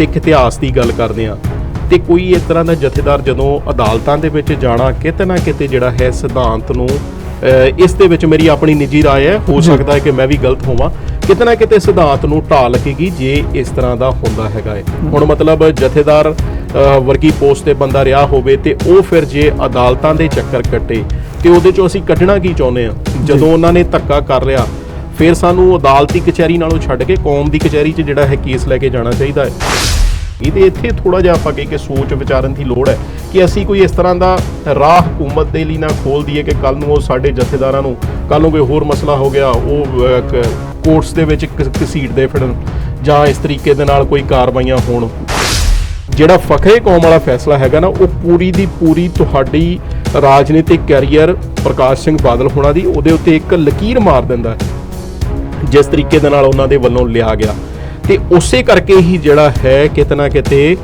ਸਿੱਖ ਇਤਿਹਾਸ ਦੀ ਗੱਲ ਕਰਦੇ ਆ ਤੇ ਕੋਈ ਇਸ ਤਰ੍ਹਾਂ ਦਾ ਜਥੇਦਾਰ ਜਦੋਂ ਅਦਾਲਤਾਂ ਦੇ ਵਿੱਚ ਜਾਣਾ ਕਿਤੇ ਨਾ ਕਿਤੇ ਜਿਹੜਾ ਹੈ ਸਿਧਾਂਤ ਨੂੰ ਅਹ, ਇਸ ਦੇ ਵਿੱਚ ਮੇਰੀ ਆਪਣੀ ਨਿੱਜੀ رائے ਹੈ ਹੋ ਸਕਦਾ ਹੈ ਕਿ ਮੈਂ ਵੀ ਗਲਤ ਹੋਵਾਂ ਕਿਤੇ ਨਾ ਕਿਤੇ ਸਿਧਾਂਤ ਨੂੰ ਢਾਹ ਲੱਗੇਗੀ ਜੇ ਇਸ ਤਰ੍ਹਾਂ ਦਾ ਹੁੰਦਾ ਹੈਗਾ ਹੈ ਹੁਣ ਮਤਲਬ ਜਥੇਦਾਰ ਅਹ, ਵਰਗੀ ਪੋਸਟ ਤੇ ਬੰਦਾ ਰਿਹਾ ਹੋਵੇ ਤੇ ਉਹ ਫਿਰ ਜੇ ਅਦਾਲਤਾਂ ਦੇ ਚੱਕਰ ਕੱਟੇ ਤੇ ਉਹਦੇ ਚੋਂ ਅਸੀਂ ਕੱਢਣਾ ਕੀ ਚਾਹੁੰਦੇ ਆ ਜਦੋਂ ਉਹਨਾਂ ਨੇ ਧੱਕਾ ਕਰ ਲਿਆ ਫਿਰ ਸਾਨੂੰ ਅਦਾਲਤੀ ਕਚਹਿਰੀ ਨਾਲੋਂ ਛੱਡ ਕੇ ਕੌਮ ਦੀ ਕਚਹਿਰੀ 'ਚ ਜਿਹੜਾ ਹੈ ਕੇਸ ਲੈ ਕੇ ਜਾਣਾ ਚਾਹੀਦਾ ਹੈ ਇਹਦੇ ਇੱਥੇ ਥੋੜਾ ਜਿਹਾ ਆਪਾਂ ਕਹੀ ਕਿ ਸੋਚ ਵਿਚਾਰਨ ਦੀ ਲੋੜ ਹੈ ਕਿ ਅਸੀਂ ਕੋਈ ਇਸ ਤਰ੍ਹਾਂ ਦਾ ਰਾਹ ਹਕੂਮਤ ਦੇ ਲਈ ਨਾ ਖੋਲ ਦਈਏ ਕਿ ਕੱਲ ਨੂੰ ਉਹ ਸਾਡੇ ਜਥੇਦਾਰਾਂ ਨੂੰ ਕੱਲ ਨੂੰ ਕੋਈ ਹੋਰ ਮਸਲਾ ਹੋ ਗਿਆ, ਉਹ ਕੋਰਟਸ ਦੇ ਵਿੱਚ ਘ- ਘਸੀਟਦੇ ਫਿਰਨ ਜਾਂ ਇਸ ਤਰੀਕੇ ਦੇ ਨਾਲ ਕੋਈ ਕਾਰਵਾਈਆਂ ਹੋਣ। ਜਿਹੜਾ ਫਖਰੇ ਕੌਮ ਵਾਲਾ ਫੈਸਲਾ ਹੈਗਾ ਨਾ, ਉਹ ਪੂਰੀ ਦੀ ਪੂਰੀ ਤੁਹਾਡੀ ਰਾਜਨੀਤਿਕ ਕੈਰੀਅਰ ਪ੍ਰਕਾਸ਼ ਸਿੰਘ ਬਾਦਲ ਹੋਣਾ ਦੀ ਉਹਦੇ ਉੱਤੇ ਇੱਕ ਲਕੀਰ ਮਾਰ ਦਿੰਦਾ ਜਿਸ ਤਰੀਕੇ ਦੇ ਨਾਲ ਉਹਨਾਂ ਦੇ ਵੱਲੋਂ ਲਿਆ ਗਿਆ। ਤੇ ਉਸੇ ਕਰਕੇ ਹੀ ਜਿਹੜਾ ਹੈ ਕਿਤੇ ਨਾ ਕਿਤੇ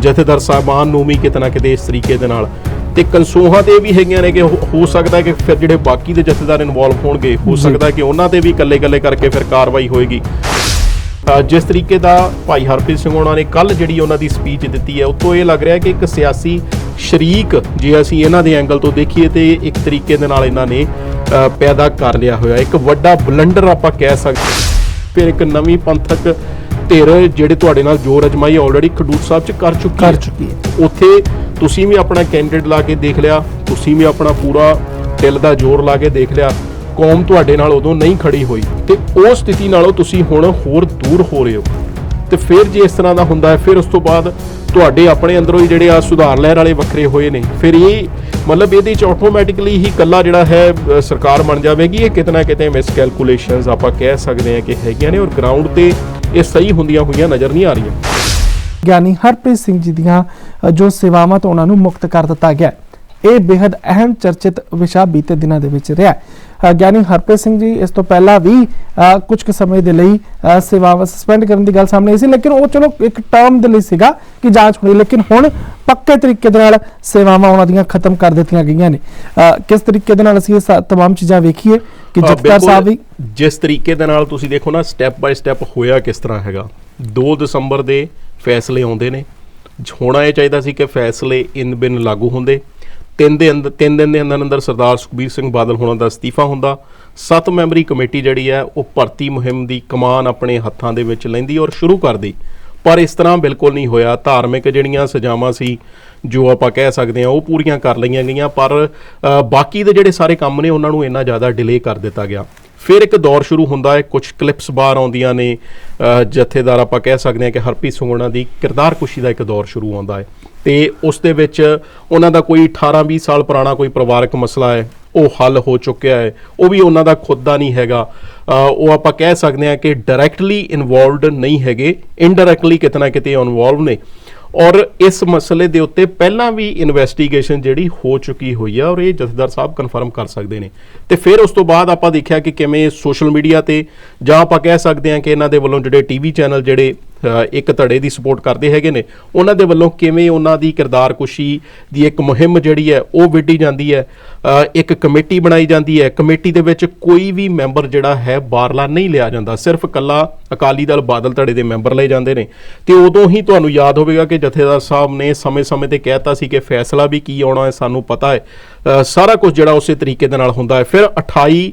ਜਥੇਦਾਰ ਸਾਹਿਬਾਨ ਨੂੰ ਵੀ ਕਿਤੇ ਨਾ ਕਿਤੇ ਇਸ ਤਰੀਕੇ ਦੇ ਨਾਲ। ਤੇ ਕਨਸੋਹਾਂ ਤੇ ਵੀ ਹੈਗੀਆਂ ਨੇ ਕਿ ਹੋ ਸਕਦਾ ਹੈ ਕਿ ਫਿਰ ਜਿਹੜੇ ਬਾਕੀ ਦੇ ਜਥੇਦਾਰ ਇਨਵੋਲਵ ਹੋਣਗੇ ਹੋ ਸਕਦਾ ਹੈ ਕਿ ਉਹਨਾਂ ਤੇ ਵੀ ਇਕੱਲੇ-ਇਕੱਲੇ ਕਰਕੇ ਫਿਰ ਕਾਰਵਾਈ ਹੋਏਗੀ। ਜਿਸ ਤਰੀਕੇ ਦਾ ਭਾਈ ਹਰਪ੍ਰੀਤ ਸਿੰਘ ਹੋਣਾ ਨੇ ਕੱਲ ਜਿਹੜੀ ਉਹਨਾਂ ਦੀ ਸਪੀਚ ਦਿੱਤੀ ਹੈ ਉਤੋਂ ਇਹ ਲੱਗ ਰਿਹਾ ਕਿ ਇੱਕ ਸਿਆਸੀ ਸ਼ਰੀਕ ਜੇ ਅਸੀਂ ਇਹਨਾਂ ਦੇ ਐਂਗਲ ਤੋਂ ਦੇਖੀਏ ਤੇ ਇੱਕ ਤਰੀਕੇ ਦੇ ਨਾਲ ਇਹਨਾਂ ਨੇ ਪੈਦਾ ਕਰ ਲਿਆ ਹੋਇਆ। ਇੱਕ ਵੱਡਾ ਬਲੰਡਰ ਆਪਾਂ ਕਹਿ ਸਕਦੇ ਫਿਰ ਇੱਕ ਨਵੀਂ ਪੰਥਕ ਧਿਰ ਜਿਹੜੇ ਤੁਹਾਡੇ ਨਾਲ ਜੋਰ ਅਜਮਾਈ ਆਲਰੇਡੀ ਖਡੂਰ ਸਾਹਿਬ ਚ ਕਰ ਚੁੱਕੀ ਕਰ ਹੈ। ਚੁੱਕੀ ਹੈ। ਉੱਥੇ ਤੁਸੀਂ ਵੀ ਆਪਣਾ ਕੈਂਡੀਡੇਟ ਲਾ ਕੇ ਦੇਖ ਲਿਆ ਤੁਸੀਂ ਵੀ ਆਪਣਾ ਪੂਰਾ ਦਿਲ ਦਾ ਜ਼ੋਰ ਲਾ ਕੇ ਦੇਖ ਲਿਆ ਕੌਮ ਤੁਹਾਡੇ ਨਾਲ ਉਦੋਂ ਨਹੀਂ ਖੜੀ ਹੋਈ। ਤੇ ਉਹ ਸਥਿਤੀ ਨਾਲੋਂ ਤੁਸੀਂ ਹੁਣ ਹੋਰ ਦੂਰ ਹੋ ਰਹੇ ਹੋ। ਤੇ ਫਿਰ ਜੇ ਇਸ ਤਰ੍ਹਾਂ ਦਾ ਹੁੰਦਾ ਹੈ ਫਿਰ ਉਸ ਤੋਂ ਬਾਅਦ ਤੁਹਾਡੇ ਆਪਣੇ ਅੰਦਰੋਂ ਹੀ ਜਿਹੜੇ ਆ ਸੁਧਾਰ ਲੈਣ ਵਾਲੇ ਵੱਖਰੇ ਹੋਏ ਨੇ। ਫਿਰ ਇਹ ਮਤਲਬ ਇਹਦੇ ਚ ਆਟੋਮੈਟਿਕਲੀ ਹੀ ਕੱਲਾ ਜਿਹੜਾ ਹੈ ਸਰਕਾਰ ਬਣ ਜਾਵੇਗੀ। ਇਹ ਕਿਤਨਾ ਕਿਤੇ ਮਿਸ ਕੈਲਕੂਲੇਸ਼ਨਸ ਆਪਾਂ ਕਹਿ ਸਕਦੇ ਹਾਂ ਕਿ ਹੈਗੀਆਂ ਨੇ ਔਰ ਗਰਾਊਂਡ ਤੇ ਇਹ ਸਹੀ ਹੁੰਦੀਆਂ ਹੋਈਆਂ ਨਜ਼ਰ ਨਹੀਂ ਆ ਰਹੀਆਂ। ਗਿਆਨੀ ਹਰਪ੍ਰੀਤ ਸਿੰਘ ਜੀ ਦੀਆਂ ਜੋ ਸੇਵਾਵਾਂ ਤੋਂ ਉਹਨਾਂ ਨੂੰ ਮੁਕਤ ਕਰ ਦਿੱਤਾ ਗਿਆ ਹੈ। ਇਹ ਬੇहद ਅਹਿਮ ਚਰਚਿਤ ਵਿਸ਼ਾ ਬੀਤੇ ਦਿਨਾਂ ਦੇ ਵਿੱਚ ਰਿਹਾ ਗਿਆਨੀ ਹਰਪ੍ਰੀਤ ਸਿੰਘ ਜੀ ਇਸ ਤੋਂ ਪਹਿਲਾਂ ਵੀ ਕੁਝ ਕੁ ਸਮੇਂ ਦੇ ਲਈ ਸੇਵਾਵਾਂ ਸਸਪੈਂਡ ਕਰਨ ਦੀ ਗੱਲ ਸਾਹਮਣੇ ਆਈ ਸੀ ਲੇਕਿਨ ਉਹ ਚਲੋ ਇੱਕ ਟਰਮ ਦੇ ਲਈ ਸੀਗਾ ਕਿ ਜਾਂਚ ਹੋਣੀ ਲੇਕਿਨ ਹੁਣ ਪੱਕੇ ਤਰੀਕੇ ਦੇ ਨਾਲ ਸੇਵਾਵਾਂ ਉਹਨਾਂ ਦੀਆਂ ਖਤਮ ਕਰ ਦਿੱਤੀਆਂ ਗਈਆਂ ਨੇ। ਕਿਸ ਤਰੀਕੇ ਦੇ ਨਾਲ ਅਸੀਂ ਇਹ ਤਮਾਮ ਚੀਜ਼ਾਂ ਵੇਖੀਏ ਕਿ ਬਿਲਕੁਲ ਸਾਹਿਬ ਵੀ ਜਿਸ ਤਰੀਕੇ ਦੇ ਨਾਲ ਤੁਸੀਂ ਦੇਖੋ ਨਾ ਸਟੈਪ ਬਾਈ ਸਟੈਪ ਹੋਇਆ ਕਿਸ ਤਰ੍ਹਾਂ ਹੈਗਾ। 2 ਦਸੰਬਰ ਦੇ ਫੈਸਲੇ ਆਉਂਦੇ ਨੇ। ਹੋਣਾ ਇਹ ਚਾਹੀਦਾ ਸੀ ਕਿ ਫੈਸਲੇ ਇਨ ਬਿਨ ਲਾਗੂ ਹੁੰਦੇ। ਤਿੰਨ ਦੇ ਅੰਦਰ ਤਿੰਨ ਦਿਨ ਦੇ ਅੰਦਰ ਅੰਦਰ ਸਰਦਾਰ ਸੁਖਬੀਰ ਸਿੰਘ ਬਾਦਲ ਹੋਣਾ ਦਾ ਅਸਤੀਫਾ ਹੁੰਦਾ। ਸੱਤ ਮੈਂਬਰੀ ਕਮੇਟੀ ਜਿਹੜੀ ਹੈ, ਉਹ ਭਰਤੀ ਮੁਹਿੰਮ ਦੀ ਕਮਾਨ ਆਪਣੇ ਹੱਥਾਂ ਦੇ ਵਿੱਚ ਲੈਂਦੀ ਔਰ ਸ਼ੁਰੂ ਕਰਦੀ। ਪਰ ਇਸ ਤਰ੍ਹਾਂ ਬਿਲਕੁਲ ਨਹੀਂ ਹੋਇਆ। ਧਾਰਮਿਕ ਜਿਹੜੀਆਂ ਸਜ਼ਾਵਾਂ ਸੀ, ਜੋ ਆਪਾਂ ਕਹਿ ਸਕਦੇ ਹਾਂ, ਉਹ ਪੂਰੀਆਂ ਕਰ ਲਈਆਂ ਗਈਆਂ। ਪਰ ਬਾਕੀ ਦੇ ਜਿਹੜੇ ਸਾਰੇ ਕੰਮ ਨੇ, ਉਹਨਾਂ ਨੂੰ ਇੰਨਾ ਜ਼ਿਆਦਾ ਡਿਲੇ ਕਰ ਦਿੱਤਾ ਗਿਆ। ਫਿਰ ਇੱਕ ਦੌਰ ਸ਼ੁਰੂ ਹੁੰਦਾ ਹੈ। ਕੁਝ ਕਲਿੱਪਸ ਬਾਹਰ ਆਉਂਦੀਆਂ ਨੇ। ਜਥੇਦਾਰ ਆਪਾਂ ਕਹਿ ਸਕਦੇ ਹਾਂ ਕਿ ਹਰਪ੍ਰੀਤ ਸੁੰਗਣਾ ਦੀ ਕਿਰਦਾਰ ਕੁਸ਼ੀ ਦਾ ਇੱਕ ਦੌਰ ਸ਼ੁਰੂ ਆਉਂਦਾ ਹੈ। ਤੇ ਉਸ ਦੇ ਵਿੱਚ ਉਹਨਾਂ ਦਾ ਕੋਈ 18 20 ਸਾਲ ਪੁਰਾਣਾ ਕੋਈ ਪਰਿਵਾਰਕ ਮਸਲਾ ਹੈ, ਉਹ ਹੱਲ ਹੋ ਚੁੱਕਿਆ ਹੈ। ਉਹ ਵੀ ਉਹਨਾਂ ਦਾ ਖੁਦ ਦਾ ਨਹੀਂ ਹੈਗਾ। ਉਹ ਆਪਾਂ ਕਹਿ ਸਕਦੇ ਹਾਂ ਕਿ ਡਾਇਰੈਕਟਲੀ ਇਨਵੋਲਵਡ ਨਹੀਂ ਹੈਗੇ ਇਨਡਾਇਰੈਕਟਲੀ ਕਿਤਨਾ ਕਿਤੇ ਇਨਵੋਲਵ ਨੇ। ਔਰ ਇਸ ਮਸਲੇ ਦੇ ਉੱਤੇ ਪਹਿਲਾਂ ਵੀ ਇਨਵੈਸਟੀਗੇਸ਼ਨ ਜਿਹੜੀ ਹੋ ਚੁੱਕੀ ਹੋਈ ਆ, ਔਰ ਇਹ ਜਥੇਦਾਰ ਸਾਹਿਬ ਕਨਫਰਮ ਕਰ ਸਕਦੇ ਨੇ। ਤੇ ਫਿਰ ਉਸ ਤੋਂ ਬਾਅਦ ਆਪਾਂ ਦੇਖਿਆ ਕਿ ਕਿਵੇਂ ਸੋਸ਼ਲ ਮੀਡੀਆ ਤੇ ਜਾਂ ਆਪਾਂ ਕਹਿ ਸਕਦੇ ਹਾਂ ਕਿ ਇਹਨਾਂ ਦੇ ਵੱਲੋਂ ਜਿਹੜੇ ਟੀਵੀ ਚੈਨਲ ਜਿਹੜੇ ਇੱਕ ਧੜੇ ਦੀ ਸਪੋਰਟ ਕਰਦੇ ਹੈਗੇ ਨੇ। ਉਹਨਾਂ ਦੇ ਵੱਲੋਂ ਕਿਵੇਂ ਉਹਨਾਂ ਦੀ ਕਿਰਦਾਰਕੁਸ਼ੀ ਦੀ ਇੱਕ ਮੁਹਿੰਮ ਜਿਹੜੀ ਹੈ, ਉਹ ਵਿੱਢੀ ਜਾਂਦੀ ਹੈ? ਇੱਕ ਕਮੇਟੀ ਬਣਾਈ ਜਾਂਦੀ ਹੈ। ਕਮੇਟੀ ਦੇ ਵਿੱਚ ਕੋਈ ਵੀ ਮੈਂਬਰ ਜਿਹੜਾ ਹੈ ਬਾਹਰਲਾ ਨਹੀਂ ਲਿਆ ਜਾਂਦਾ। ਸਿਰਫ ਕੱਲਾ ਅਕਾਲੀ ਦਲ ਬਾਦਲ ਧੜੇ ਦੇ ਮੈਂਬਰ ਲਏ ਜਾਂਦੇ ਨੇ। ਤੇ ਉਦੋਂ ਹੀ ਤੁਹਾਨੂੰ ਯਾਦ ਹੋਵੇਗਾ ਕਿ ਜਥੇਦਾਰ ਸਾਹਿਬ ਨੇ ਸਮੇਂ-ਸਮੇਂ ਤੇ ਕਹਿਤਾ ਸੀ ਕਿ ਫੈਸਲਾ ਵੀ ਕੀ ਆਉਣਾ ਹੈ, ਸਾਨੂੰ ਪਤਾ ਹੈ। ਸਾਰਾ ਕੁਝ ਜਿਹੜਾ ਉਸੇ ਤਰੀਕੇ ਦੇ ਨਾਲ ਹੁੰਦਾ ਹੈ। ਫਿਰ 28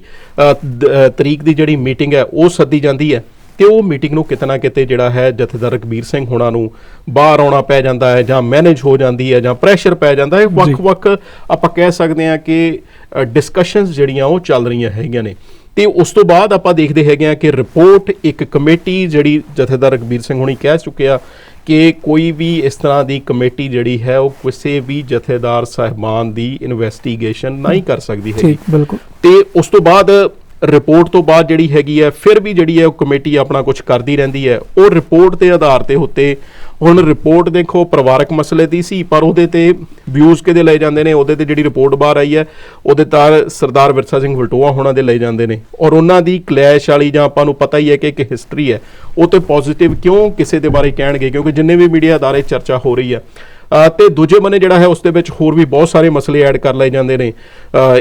ਤਰੀਕ ਦੀ ਜਿਹੜੀ ਮੀਟਿੰਗ ਹੈ, ਉਹ ਸੱਦੀ ਜਾਂਦੀ ਹੈ। ਤੇ ਉਹ ਮੀਟਿੰਗ ਨੂੰ ਕਿਤੇ ਨਾ ਕਿਤੇ ਜਿਹੜਾ ਹੈ ਜਥੇਦਾਰ ਰਕਬੀਰ ਸਿੰਘ ਹੋਣਾ ਨੂੰ ਬਾਹਰ ਆਉਣਾ ਪੈ ਜਾਂਦਾ ਹੈ ਜਾਂ ਮੈਨੇਜ ਹੋ ਜਾਂਦੀ ਹੈ ਜਾਂ ਪ੍ਰੈਸ਼ਰ ਪੈ ਜਾਂਦਾ ਹੈ ਵੱਖ-ਵੱਖ ਆਪਾਂ ਕਹਿ ਸਕਦੇ ਹਾਂ ਕਿ ਡਿਸਕਸ਼ਨਸ ਜਿਹੜੀਆਂ ਉਹ ਚੱਲ ਰਹੀਆਂ ਹੈਗੀਆਂ ਨੇ। ਤੇ ਉਸ ਤੋਂ ਬਾਅਦ ਆਪਾਂ ਦੇਖਦੇ ਹੈਗੇ ਆ ਕਿ ਰਿਪੋਰਟ ਇੱਕ ਕਮੇਟੀ ਜਿਹੜੀ ਜਥੇਦਾਰ ਰਕਬੀਰ ਸਿੰਘ ਹੁਣੀ ਕਹਿ ਚੁੱਕਿਆ ਕਿ ਕੋਈ ਵੀ ਇਸ ਤਰ੍ਹਾਂ ਦੀ ਕਮੇਟੀ ਜਿਹੜੀ ਹੈ ਉਹ ਕਿਸੇ ਵੀ ਜਥੇਦਾਰ ਸਹਿਬਾਨ ਦੀ ਇਨਵੈਸਟੀਗੇਸ਼ਨ ਨਹੀਂ ਕਰ ਸਕਦੀ ਹੈਗੀ। ਠੀਕ ਬਿਲਕੁਲ। ਤੇ ਉਸ ਤੋਂ ਬਾਅਦ ਰਿਪੋਰਟ ਤੋਂ ਬਾਅਦ ਜਿਹੜੀ ਹੈਗੀ ਹੈ, ਫਿਰ ਵੀ ਜਿਹੜੀ ਹੈ ਉਹ ਕਮੇਟੀ ਆਪਣਾ ਕੁਝ ਕਰਦੀ ਰਹਿੰਦੀ ਹੈ। ਉਹ ਰਿਪੋਰਟ ਦੇ ਆਧਾਰ ਤੇ ਉੱਤੇ ਹੁਣ ਰਿਪੋਰਟ ਦੇਖੋ, ਪਰਿਵਾਰਕ ਮਸਲੇ ਦੀ ਸੀ, ਪਰ ਉਹਦੇ ਤੇ ਵਿਊਜ਼ ਕਿਹਦੇ ਲਏ ਜਾਂਦੇ ਨੇ? ਉਹਦੇ ਤੇ ਜਿਹੜੀ ਰਿਪੋਰਟ ਬਾਹਰ ਆਈ ਹੈ, ਉਹਦੇ ਤਾਰ ਸਰਦਾਰ ਵਿਰਸਾ ਸਿੰਘ ਵਲਟੋਆ ਹੋਣਾ ਦੇ ਲਏ ਜਾਂਦੇ ਨੇ। ਔਰ ਉਹਨਾਂ ਦੀ ਕਲੈਸ਼ ਵਾਲੀ ਜਾਂ ਆਪਾਂ ਨੂੰ ਪਤਾ ਹੀ ਹੈ ਕਿ ਇੱਕ ਹਿਸਟਰੀ ਹੈ, ਉਹ ਤੇ ਪੋਜ਼ਿਟਿਵ ਕਿਉਂ ਕਿਸੇ ਦੇ ਬਾਰੇ ਕਹਿਣਗੇ? ਕਿਉਂਕਿ ਜਿੰਨੇ ਵੀ ਮੀਡੀਆ ਅਦਾਰੇ ਚਰਚਾ ਹੋ ਰਹੀ ਹੈ ਤੇ ਦੂਜੇ ਬੰਨੇ ਜਿਹੜਾ ਹੈ, ਉਸ ਦੇ ਵਿੱਚ ਹੋਰ ਵੀ ਬਹੁਤ ਸਾਰੇ ਮਸਲੇ ਐਡ ਕਰ ਲਏ ਜਾਂਦੇ ਨੇ।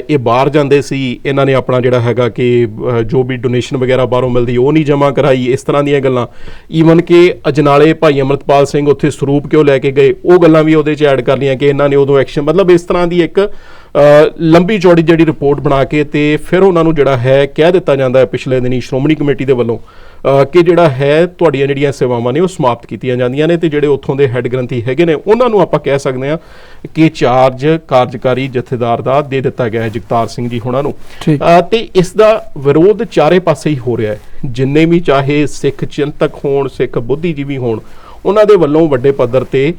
ਇਹ ਬਾਹਰ ਜਾਂਦੇ ਸੀ, ਇਹਨਾਂ ਨੇ ਆਪਣਾ ਜਿਹੜਾ ਹੈਗਾ ਕਿ ਜੋ ਵੀ ਡੋਨੇਸ਼ਨ ਵਗੈਰਾ ਬਾਹਰੋਂ ਮਿਲਦੀ, ਉਹ ਨਹੀਂ ਜਮ੍ਹਾਂ ਕਰਾਈ, ਇਸ ਤਰ੍ਹਾਂ ਦੀਆਂ ਗੱਲਾਂ। ਈਵਨ ਕਿ ਅਜਨਾਲੇ ਭਾਈ ਅਮਰਤਪਾਲ ਸਿੰਘ ਉੱਥੇ ਸਰੂਪ ਕਿਉਂ ਲੈ ਕੇ ਗਏ, ਉਹ ਗੱਲਾਂ ਵੀ ਉਹਦੇ 'ਚ ਐਡ ਕਰ ਲਈਆਂ ਕਿ ਇਹਨਾਂ ਨੇ ਉਦੋਂ ਐਕਸ਼ਨ ਮਤਲਬ ਇਸ ਤਰ੍ਹਾਂ ਦੀ ਇੱਕ ਲੰਬੀ ਚੌੜੀ ਜਿਹੜੀ ਰਿਪੋਰਟ ਬਣਾ ਕੇ ਤੇ ਫਿਰ ਉਹਨਾਂ ਨੂੰ ਜਿਹੜਾ ਹੈ, ਕਹਿ ਦਿੱਤਾ ਜਾਂਦਾ ਹੈ ਪਿਛਲੇ ਦਿਨੀ ਸ਼੍ਰੋਮਣੀ ਕਮੇਟੀ ਦੇ ਵੱਲੋਂ। ਕਿ ਜਿਹੜਾ ਹੈ ਤੁਹਾਡੀਆਂ ਜਿਹੜੀਆਂ ਸੇਵਾਵਾਂ ਨੇ ਉਹ ਸਮਾਪਤ ਕੀਤੀਆਂ ਜਾਂਦੀਆਂ ਨੇ ਤੇ ਜਿਹੜੇ ਉੱਥੋਂ ਦੇ ਹੈੱਡ ਗ੍ਰੰਥੀ ਹੈਗੇ ਨੇ ਉਹਨਾਂ ਨੂੰ ਆਪਾਂ ਕਹਿ ਸਕਦੇ ਹਾਂ ਕਿ ਚਾਰਜ ਕਾਰਜਕਾਰੀ ਜਥੇਦਾਰ ਦਾ ਦੇ ਦਿੱਤਾ ਗਿਆ ਹੈ ਜਗਤਾਰ ਸਿੰਘ ਜੀ ਹੁਣਾਂ ਨੂੰ। ਤੇ ਇਸ ਦਾ ਵਿਰੋਧ ਚਾਰੇ ਪਾਸੇ ਹੀ ਹੋ ਰਿਹਾ ਹੈ। ਜਿੰਨੇ ਵੀ ਚਾਹੇ ਸਿੱਖ ਚਿੰਤਕ ਹੋਣ ਸਿੱਖ ਬੁੱਧੀਜੀਵੀ ਹੋਣ ਉਹਨਾਂ ਦੇ ਵੱਲੋਂ ਵੱਡੇ ਪੱਧਰ ਤੇ